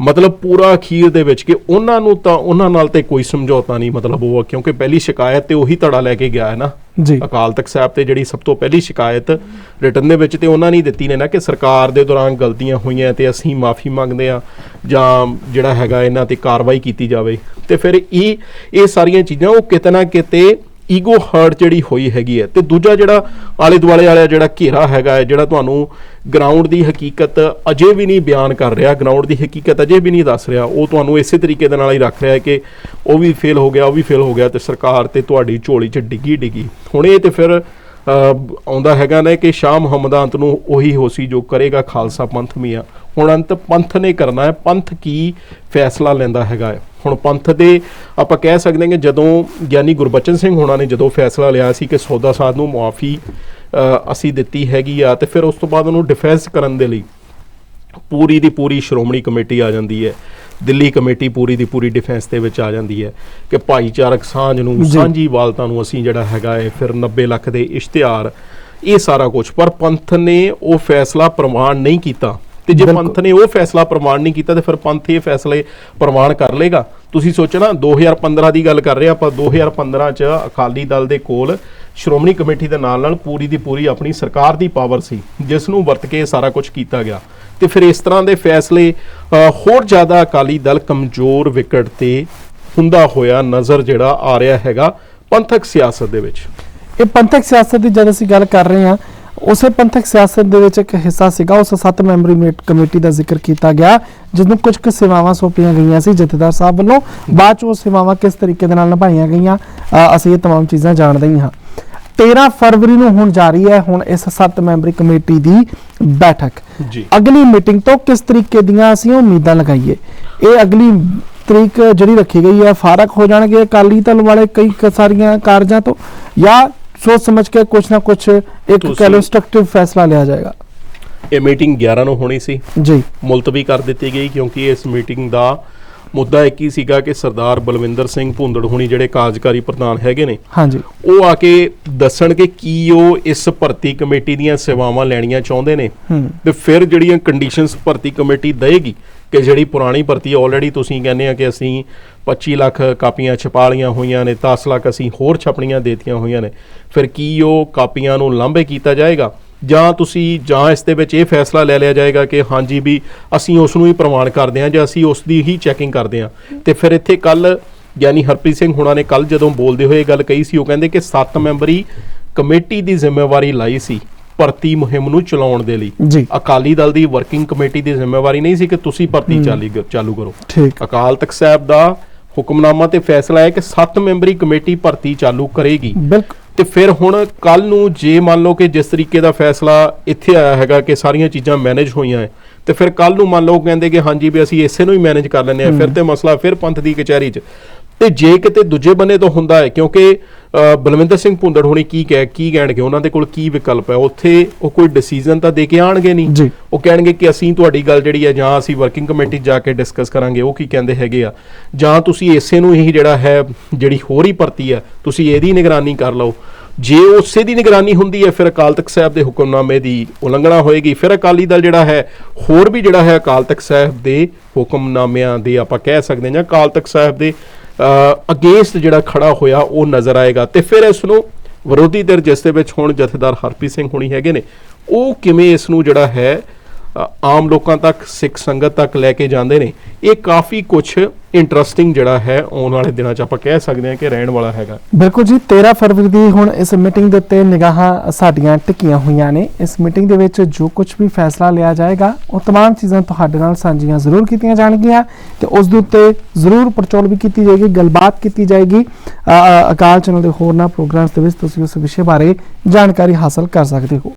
ਮਤਲਬ ਪੂਰਾ ਅਖੀਰ ਦੇ ਵਿੱਚ ਕਿ ਉਹਨਾਂ ਨੂੰ ਤਾਂ ਉਹਨਾਂ ਨਾਲ ਤੇ ਕੋਈ ਸਮਝੌਤਾ ਨਹੀਂ ਮਤਲਬ ਉਹ ਕਿਉਂਕਿ ਪਹਿਲੀ ਸ਼ਿਕਾਇਤ ਤੇ ਉਹੀ ਧੜਾ ਲੈ ਕੇ ਗਿਆ ਹੈ ਨਾ। ਜੀ। ਅਕਾਲ ਤਖਤ ਸਾਹਿਬ ਤੇ ਜਿਹੜੀ ਸਭ ਤੋਂ ਪਹਿਲੀ ਸ਼ਿਕਾਇਤ ਰਿਟਨ ਦੇ ਵਿੱਚ ਤੇ ਉਹਨਾਂ ਨੇ ਦਿੱਤੀ ਨੇ ਨਾ ਕਿ ਸਰਕਾਰ ਦੇ ਦੌਰਾਨ ਗਲਤੀਆਂ ਹੋਈਆਂ ਤੇ ਅਸੀਂ ਮਾਫੀ ਮੰਗਦੇ ਆ ਜਾਂ ਜਿਹੜਾ ਹੈਗਾ ਇਹਨਾਂ ਤੇ ਕਾਰਵਾਈ ਕੀਤੀ ਜਾਵੇ। ਤੇ ਫਿਰ ਇਹ ਇਹ ਸਾਰੀਆਂ ਚੀਜ਼ਾਂ ਉਹ ਕਿਤੇ ਨਾ ਕਿਤੇ ਈਗੋ ਹਰਟ ਜਿਹੜੀ ਹੋਈ ਹੈਗੀ ਹੈ। ਤੇ ਦੂਜਾ ਜਿਹੜਾ ਆਲੇ ਦੁਆਲੇ ਵਾਲਾ ਜਿਹੜਾ ਘੇਰਾ ਹੈਗਾ ਹੈ, ਜਿਹੜਾ ਤੁਹਾਨੂੰ ਗਰਾਊਂਡ ਦੀ ਹਕੀਕਤ ਅਜੇ ਵੀ ਨਹੀਂ ਬਿਆਨ ਕਰ ਰਿਹਾ ਗਰਾਊਂਡ ਦੀ ਹਕੀਕਤ ਅਜੇ ਵੀ ਨਹੀਂ ਦੱਸ ਰਿਹਾ, ਉਹ ਤੁਹਾਨੂੰ ਇਸੇ ਤਰੀਕੇ ਦੇ ਨਾਲ ਹੀ ਰੱਖ ਰਿਹਾ ਹੈ ਕਿ ਉਹ ਵੀ ਫੇਲ ਹੋ ਗਿਆ, ਉਹ ਵੀ ਫੇਲ ਹੋ ਗਿਆ ਤੇ ਸਰਕਾਰ ਤੇ ਤੁਹਾਡੀ ਝੋਲੀ 'ਚ ਡਿੱਗੀ ਡਿੱਗੀ। ਹੁਣ ਇਹ ਤੇ ਫਿਰ ਆਉਂਦਾ ਹੈਗਾ ਨਾ ਕਿ ਸ਼ਾਹ ਮੁਹੰਮਦ ਅੰਤ ਨੂੰ ਉਹੀ ਹੋਸੀ ਜੋ ਕਰੇਗਾ ਖਾਲਸਾ ਪੰਥ ਮੀਆਂ। ਹੁਣ ਅੰਤ ਪੰਥ ਨੇ ਕਰਨਾ ਹੈ, ਪੰਥ ਕੀ ਫੈਸਲਾ ਲੈਂਦਾ ਹੈਗਾ ਹੈ। ਹੁਣ ਪੰਥ ਦੇ ਆਪਾਂ ਕਹਿ ਸਕਦੇ ਹਾਂ ਕਿ ਜਦੋਂ ਗਿਆਨੀ ਗੁਰਬਚਨ ਸਿੰਘ ਹੋਣਾ ਨੇ ਜਦੋਂ ਫੈਸਲਾ ਲਿਆ ਸੀ ਕਿ ਸੌਦਾ ਸਾਧ ਨੂੰ ਮੁਆਫੀ ਅਹ, ਅਸੀਂ ਦਿੱਤੀ ਹੈਗੀ ਆ ਤੇ ਫਿਰ ਉਸ ਤੋਂ ਬਾਅਦ ਉਹਨੂੰ ਡਿਫੈਂਸ ਕਰਨ ਦੇ ਲਈ ਪੂਰੀ ਦੀ ਪੂਰੀ ਸ਼੍ਰੋਮਣੀ ਕਮੇਟੀ ਆ ਜਾਂਦੀ ਹੈ। ਦਿੱਲੀ ਕਮੇਟੀ ਪੂਰੀ ਦੀ ਪੂਰੀ ਡਿਫੈਂਸ ਦੇ ਵਿੱਚ ਆ ਜਾਂਦੀ ਹੈ ਕਿ ਭਾਈਚਾਰਕ ਸਾਂਝ ਨੂੰ। ਸਾਂਝੀ ਵਾਲਤਾ ਨੂੰ ਅਸੀਂ ਜਿਹੜਾ ਹੈਗਾ ਹੈ ਫਿਰ 90 ਲੱਖ ਦੇ ਇਸ਼ਤਿਹਾਰ ਇਹ ਸਾਰਾ ਕੁਝ ਪਰ ਪੰਥ ਨੇ ਉਹ ਫੈਸਲਾ ਪ੍ਰਮਾਣ ਨਹੀਂ ਕੀਤਾ। ਤੇ ਜੇ। ਪੰਥ ਨੇ ਉਹ ਫੈਸਲਾ ਪ੍ਰਮਾਣ ਨਹੀਂ ਕੀਤਾ ਤੇ ਫਿਰ ਪੰਥ ਇਹ ਫੈਸਲੇ ਪ੍ਰਮਾਣ ਕਰ ਲੇਗਾ ਤੁਸੀਂ ਸੋਚੋ ਨਾ 2015 ਦੀ ਗੱਲ ਕਰ ਰਹੇ ਆਪਾਂ 2015 ਚ ਅਕਾਲੀ ਦਲ ਦੇ ਕੋਲ ਸ਼੍ਰੋਮਣੀ ਕਮੇਟੀ ਦੇ ਨਾਲ ਨਾਲ ਪੂਰੀ ਦੀ ਪੂਰੀ ਆਪਣੀ ਸਰਕਾਰ ਦੀ ਪਾਵਰ ਸੀ ਜਿਸ ਨੂੰ ਵਰਤ ਕੇ ਸਾਰਾ ਕੁਝ ਕੀਤਾ ਗਿਆ। ਤੇ ਫਿਰ ਇਸ ਤਰ੍ਹਾਂ ਦੇ ਫੈਸਲੇ ਹੋਰ ਜ਼ਿਆਦਾ ਅਕਾਲੀ ਦਲ ਕਮਜ਼ੋਰ ਵਿਕਟ ਤੇ ਹੁੰਦਾ ਹੋਇਆ ਨਜ਼ਰ ਜਿਹੜਾ ਆ ਰਿਹਾ ਹੈਗਾ ਪੰਥਕ ਸਿਆਸਤ ਦੇ ਵਿੱਚ। ਇਹ ਪੰਥਕ ਸਿਆਸਤ ਦੀ ਜਦ ਅਸੀਂ ਗੱਲ ਕਰ ਰਹੇ ਹਾਂ ਉਸੇ ਪੰਥਕ ਸਿਆਸਤ ਦੇ ਵਿੱਚ ਇੱਕ ਹਿੱਸਾ ਸੀਗਾ ਉਸ ਸੱਤ ਮੈਂਬਰੀ ਮੇਟ ਕਮੇਟੀ ਦਾ ਜ਼ਿਕਰ ਕੀਤਾ ਗਿਆ ਜਿਸ ਨੂੰ ਕੁਝ ਕੁ ਸੇਵਾਵਾਂ ਸੌਂਪੀਆਂ ਗਈਆਂ ਸੀ ਜਥੇਦਾਰ ਸਾਹਿਬ ਵੱਲੋਂ ਬਾਅਦ ਚ ਉਹ ਸੇਵਾਵਾਂ ਕਿਸ ਤਰੀਕੇ ਦੇ ਨਾਲ ਨਿਭਾਈਆਂ ਗਈਆਂ ਅ, ਅਸੀਂ ਇਹ तमाम ਚੀਜ਼ਾਂ ਜਾਣਦੇ ਹੀ ਹਾਂ 13 ਫਰਵਰੀ ਨੂੰ ਹੁਣ ਜਾਰੀ ਹੈ ਹੁਣ ਇਸ ਸੱਤ ਮੈਂਬਰੀ ਕਮੇਟੀ ਦੀ ਬੈਠਕ ਜੀ ਅਗਲੀ ਮੀਟਿੰਗ ਤੋਂ ਕਿਸ ਤਰੀਕੇ ਦੀਆਂ ਅਸੀਂ ਉਮੀਦਾਂ ਲਗਾਈਏ ਇਹ ਅਗਲੀ ਤਰੀਕ ਜਿਹੜੀ ਰੱਖੀ ਗਈ ਹੈ ਫਾਰਕ ਹੋ ਜਾਣਗੇ ਅਕਾਲੀ ਦਲ ਵਾਲੇ ਕਈ ਕ- ਸਾਰੀਆਂ ਕਾਰਜਾਂ ਤੋਂ ਜਾਂ ਸੋਚ ਸਮਝ ਕੇ ਕੁਝ ਨਾ ਕੁਝ ਇੱਕ ਤੁਸੀਂ- ਕੈਲੋਸਟ੍ਰਕਟਿਵ ਫੈਸਲਾ ਲਿਆ ਜਾਏਗਾ। ਇਹ ਮੀਟਿੰਗ 11 ਨੂੰ ਹੋਣੀ ਸੀ। ਜੀ। ਮੁਲਤਵੀ ਕਰ ਦਿੱਤੀ ਗਈ ਕਿਉਂਕਿ ਇਸ ਮੀਟਿੰਗ ਦਾ ਮੁੱਦਾ ਇੱਕ ਹੀ ਸੀਗਾ ਕਿ ਸਰਦਾਰ ਬਲਵਿੰਦਰ ਸਿੰਘ ਭੁੰਦੜ ਹੁਣੀ ਜਿਹੜੇ ਕਾਰਜਕਾਰੀ ਪ੍ਰਧਾਨ ਹੈਗੇ ਨੇ ਹਾਂਜੀ। ਉਹ ਆ ਕੇ ਦੱਸਣ ਕਿ ਕੀ ਉਹ ਇਸ ਭਰਤੀ ਕਮੇਟੀ ਦੀਆਂ ਸੇਵਾਵਾਂ ਲੈਣੀਆਂ ਚਾਹੁੰਦੇ ਨੇ ਤੇ ਫਿਰ ਜਿਹੜੀਆਂ ਕੰਡੀਸ਼ਨਸ ਭਰਤੀ ਕਮੇਟੀ ਦੇਗੀ ਕਿ ਜਿਹੜੀ ਪੁਰਾਣੀ ਭਰਤੀ ਆਲਰੇਡੀ ਤੁਸੀਂ ਕਹਿੰਦੇ ਆ ਕਿ ਅਸੀਂ 25 ਲੱਖ ਕਾਪੀਆਂ ਛਪਾ ਲਈਆਂ ਹੋਈਆਂ ਨੇ 10 ਲੱਖ ਅਸੀਂ ਹੋਰ ਛਪਣੀਆਂ ਦੇਤੀਆਂ ਹੋਈਆਂ ਨੇ। ਫਿਰ ਕੀ ਉਹ ਕਾਪੀਆਂ ਨੂੰ ਲਾਂਭੇ ਕੀਤਾ ਜਾਏਗਾ? ਜਾਂ ਤੁਸੀਂ, ਜਾਂ ਇਸ ਦੇ ਵਿੱਚ ਇਹ ਫੈਸਲਾ ਲੈ ਲਿਆ ਜਾਏਗਾ ਕਿ ਹਾਂਜੀ ਵੀ ਅਸੀਂ ਉਸ ਨੂੰ ਹੀ ਪ੍ਰਮਾਣ ਕਰਦੇ ਹਾਂ ਜਾਂ ਅਸੀਂ ਉਸ ਦੀ ਹੀ ਚੈਕਿੰਗ ਕਰਦੇ ਹਾਂ ਤੇ ਫਿਰ ਇੱਥੇ ਕੱਲ ਯਾਨੀ ਹਰਪ੍ਰੀਤ ਸਿੰਘ ਹੁਣਾਂ ਨੇ ਕੱਲ ਜਦੋਂ ਬੋਲਦੇ ਹੋਏ ਇਹ ਗੱਲ ਕਹੀ ਸੀ, ਉਹ ਕਹਿੰਦੇ ਕਿ 7 ਮੈਂਬਰੀ ਕਮੇਟੀ ਦੀ ਜ਼ਿੰਮੇਵਾਰੀ ਲਾਈ ਸੀ। ਭਰਤੀ ਮੁਹਿੰਮ ਨੂੰ ਚਲਾਉਣ ਦੇ ਲਈ। ਜੀ। ਅਕਾਲੀ ਦਲ ਦੀ ਵਰਕਿੰਗ ਕਮੇਟੀ ਦੀ ਜ਼ਿੰਮੇਵਾਰੀ ਨਹੀਂ ਸੀ ਕਿ ਤੁਸੀਂ ਭਰਤੀ ਚਾਲੀ ਚਾਲੂ ਕਰੋ। ਠੀਕ। ਅਕਾਲ ਤਖਤ ਸਾਹਿਬ ਦਾ ਹੁਕਮਨਾਮਾ ਤੇ ਫੈਸਲਾ ਹੈ ਕਿ 7 ਮੈਂਬਰੀ ਕਮੇਟੀ ਭਰਤੀ ਚਾਲੂ ਕਰੇਗੀ। ਬਿਲਕੁਲ। ਤੇ ਫਿਰ ਹੁਣ ਕੱਲ ਨੂੰ ਜੇ ਮੰਨ ਲਓ ਕਿ ਜਿਸ ਤਰੀਕੇ ਦਾ ਫੈਸਲਾ ਇੱਥੇ ਆਇਆ ਹੈਗਾ ਕਿ ਸਾਰੀਆਂ ਚੀਜ਼ਾਂ ਮੈਨੇਜ ਹੋਈਆਂ ਹੈ ਤੇ ਫਿਰ ਕੱਲ ਨੂੰ ਮੰਨ ਲਓ ਕਹਿੰਦੇ ਕਿ ਹਾਂਜੀ ਵੀ ਅਸੀਂ ਇਸੇ ਨੂੰ ਹੀ ਮੈਨੇਜ ਕਰ ਲੈਂਦੇ ਆ ਫਿਰ ਤੇ ਮਸਲਾ ਫਿਰ ਪੰਥ ਦੀ ਕਚਹਿਰੀ 'ਚ। ਤੇ ਜੇ ਕਿਤੇ ਦੂਜੇ ਬੰਨੇ ਤੋਂ ਹੁੰਦਾ ਹੈ ਕਿਉਂਕਿ ਬਲਵਿੰਦਰ ਸਿੰਘ ਭੁੰਦੜ ਹੋਣੀ ਕੀ ਕਹਿ ਕੀ ਕਹਿਣਗੇ? ਉਹਨਾਂ ਦੇ ਕੋਲ ਕੀ ਵਿਕਲਪ ਹੈ? ਉੱਥੇ ਉਹ ਕੋਈ ਡਿਸੀਜਨ ਤਾਂ ਦੇ ਕੇ ਆਣਗੇ ਨਹੀਂ। ਉਹ ਕਹਿਣਗੇ ਕਿ ਅਸੀਂ ਤੁਹਾਡੀ ਗੱਲ ਜਿਹੜੀ ਹੈ ਜਾਂ ਅਸੀਂ ਵਰਕਿੰਗ ਕਮੇਟੀ ਜਾ ਕੇ ਡਿਸਕਸ ਕਰਾਂਗੇ ਉਹ ਕੀ ਕਹਿੰਦੇ ਹੈਗੇ ਆ? ਜਾਂ ਤੁਸੀਂ ਇਸੇ ਨੂੰ ਹੀ ਜਿਹੜਾ ਹੈ ਜਿਹੜੀ ਹੋਰ ਹੀ ਭਰਤੀ ਹੈ ਤੁਸੀਂ ਇਹਦੀ ਨਿਗਰਾਨੀ ਕਰ ਲਓ। ਜੇ ਉਸੇ ਦੀ ਨਿਗਰਾਨੀ ਹੁੰਦੀ ਹੈ ਫਿਰ ਅਕਾਲ ਤਖਤ ਸਾਹਿਬ ਦੇ ਹੁਕਮਨਾਮੇ ਦੀ ਉਲੰਘਣਾ ਹੋਏਗੀ। ਫਿਰ ਅਕਾਲੀ ਦਲ ਜਿਹੜਾ ਹੈ ਹੋਰ ਵੀ ਜਿਹੜਾ ਹੈ ਅਕਾਲ ਤਖਤ ਸਾਹਿਬ ਦੇ ਹੁਕਮਨਾਮਿਆਂ ਦੇ ਆਪਾਂ ਕਹਿ ਸਕਦੇ ਹਾਂ ਜਾਂ ਅਕਾਲ ਤਖਤ ਸਾਹਿਬ ਦੇ ਅਗੇਂਸਟ ਜਿਹੜਾ ਖੜਾ ਹੋਇਆ, ਉਹ ਨਜ਼ਰ ਆਏਗਾ। ਤੇ ਫਿਰ ਇਸ ਨੂੰ ਵਿਰੋਧੀ ਧਿਰ, ਜਿਸ ਦੇ ਵਿੱਚ ਹੁਣ ਜਥੇਦਾਰ ਹਰਪ੍ਰੀਤ ਸਿੰਘ ਹੋਣੀ ਹੈਗੇ ਨੇ, ਉਹ ਕਿਵੇਂ ਇਸ ਨੂੰ ਜਿਹੜਾ ਹੈ ਆਮ ਲੋਕਾਂ ਤੱਕ ਸਿੱਖ ਸੰਗਤ ਤੱਕ ਲੈ ਕੇ ਜਾਂਦੇ ਨੇ ਇਹ ਕਾਫੀ ਕੁਝ ਇੰਟਰਸਟਿੰਗ ਜਿਹੜਾ ਹੈ ਆਉਣ ਵਾਲੇ ਦਿਨਾਂ 'ਚ ਆਪਾਂ ਕਹਿ ਸਕਦੇ ਹਾਂ ਕਿ ਰਹਿਣ ਵਾਲਾ ਹੈਗਾ ਬਿਲਕੁਲ ਜੀ 13 ਫਰਵਰੀ ਦੀ ਹੁਣ ਇਸ ਮੀਟਿੰਗ ਦੇ ਉੱਤੇ ਨਿਗਾਹਾਂ ਸਾਡੀਆਂ ਟਿਕੀਆਂ ਹੋਈਆਂ ਨੇ ਇਸ ਮੀਟਿੰਗ ਦੇ ਵਿੱਚ ਜੋ ਕੁਝ ਵੀ ਫੈਸਲਾ ਲਿਆ ਜਾਏਗਾ ਉਹ तमाम ਚੀਜ਼ਾਂ ਤੁਹਾਡੇ ਨਾਲ ਸਾਂਝੀਆਂ ਜ਼ਰੂਰ ਕੀਤੀਆਂ ਜਾਣਗੀਆਂ ਤੇ ਉਸ ਦੇ ਉੱਤੇ ਜ਼ਰੂਰ ਪੜਚੋਲ ਵੀ ਕੀਤੀ ਜਾਏਗੀ ਗੱਲਬਾਤ ਕੀਤੀ ਜਾਏਗੀ ਅ, ਅ, ਅਕਾਲ ਚੈਨਲ ਦੇ ਹੋਰਨਾਂ ਪ੍ਰੋਗਰਾਮਸ ਦੇ ਵਿੱਚ ਤੁਸੀਂ ਉਸ ਵਿਸ਼ੇ ਬਾਰੇ ਜਾਣਕਾਰੀ ਹਾਸਲ ਕਰ ਸਕਦੇ ਹੋ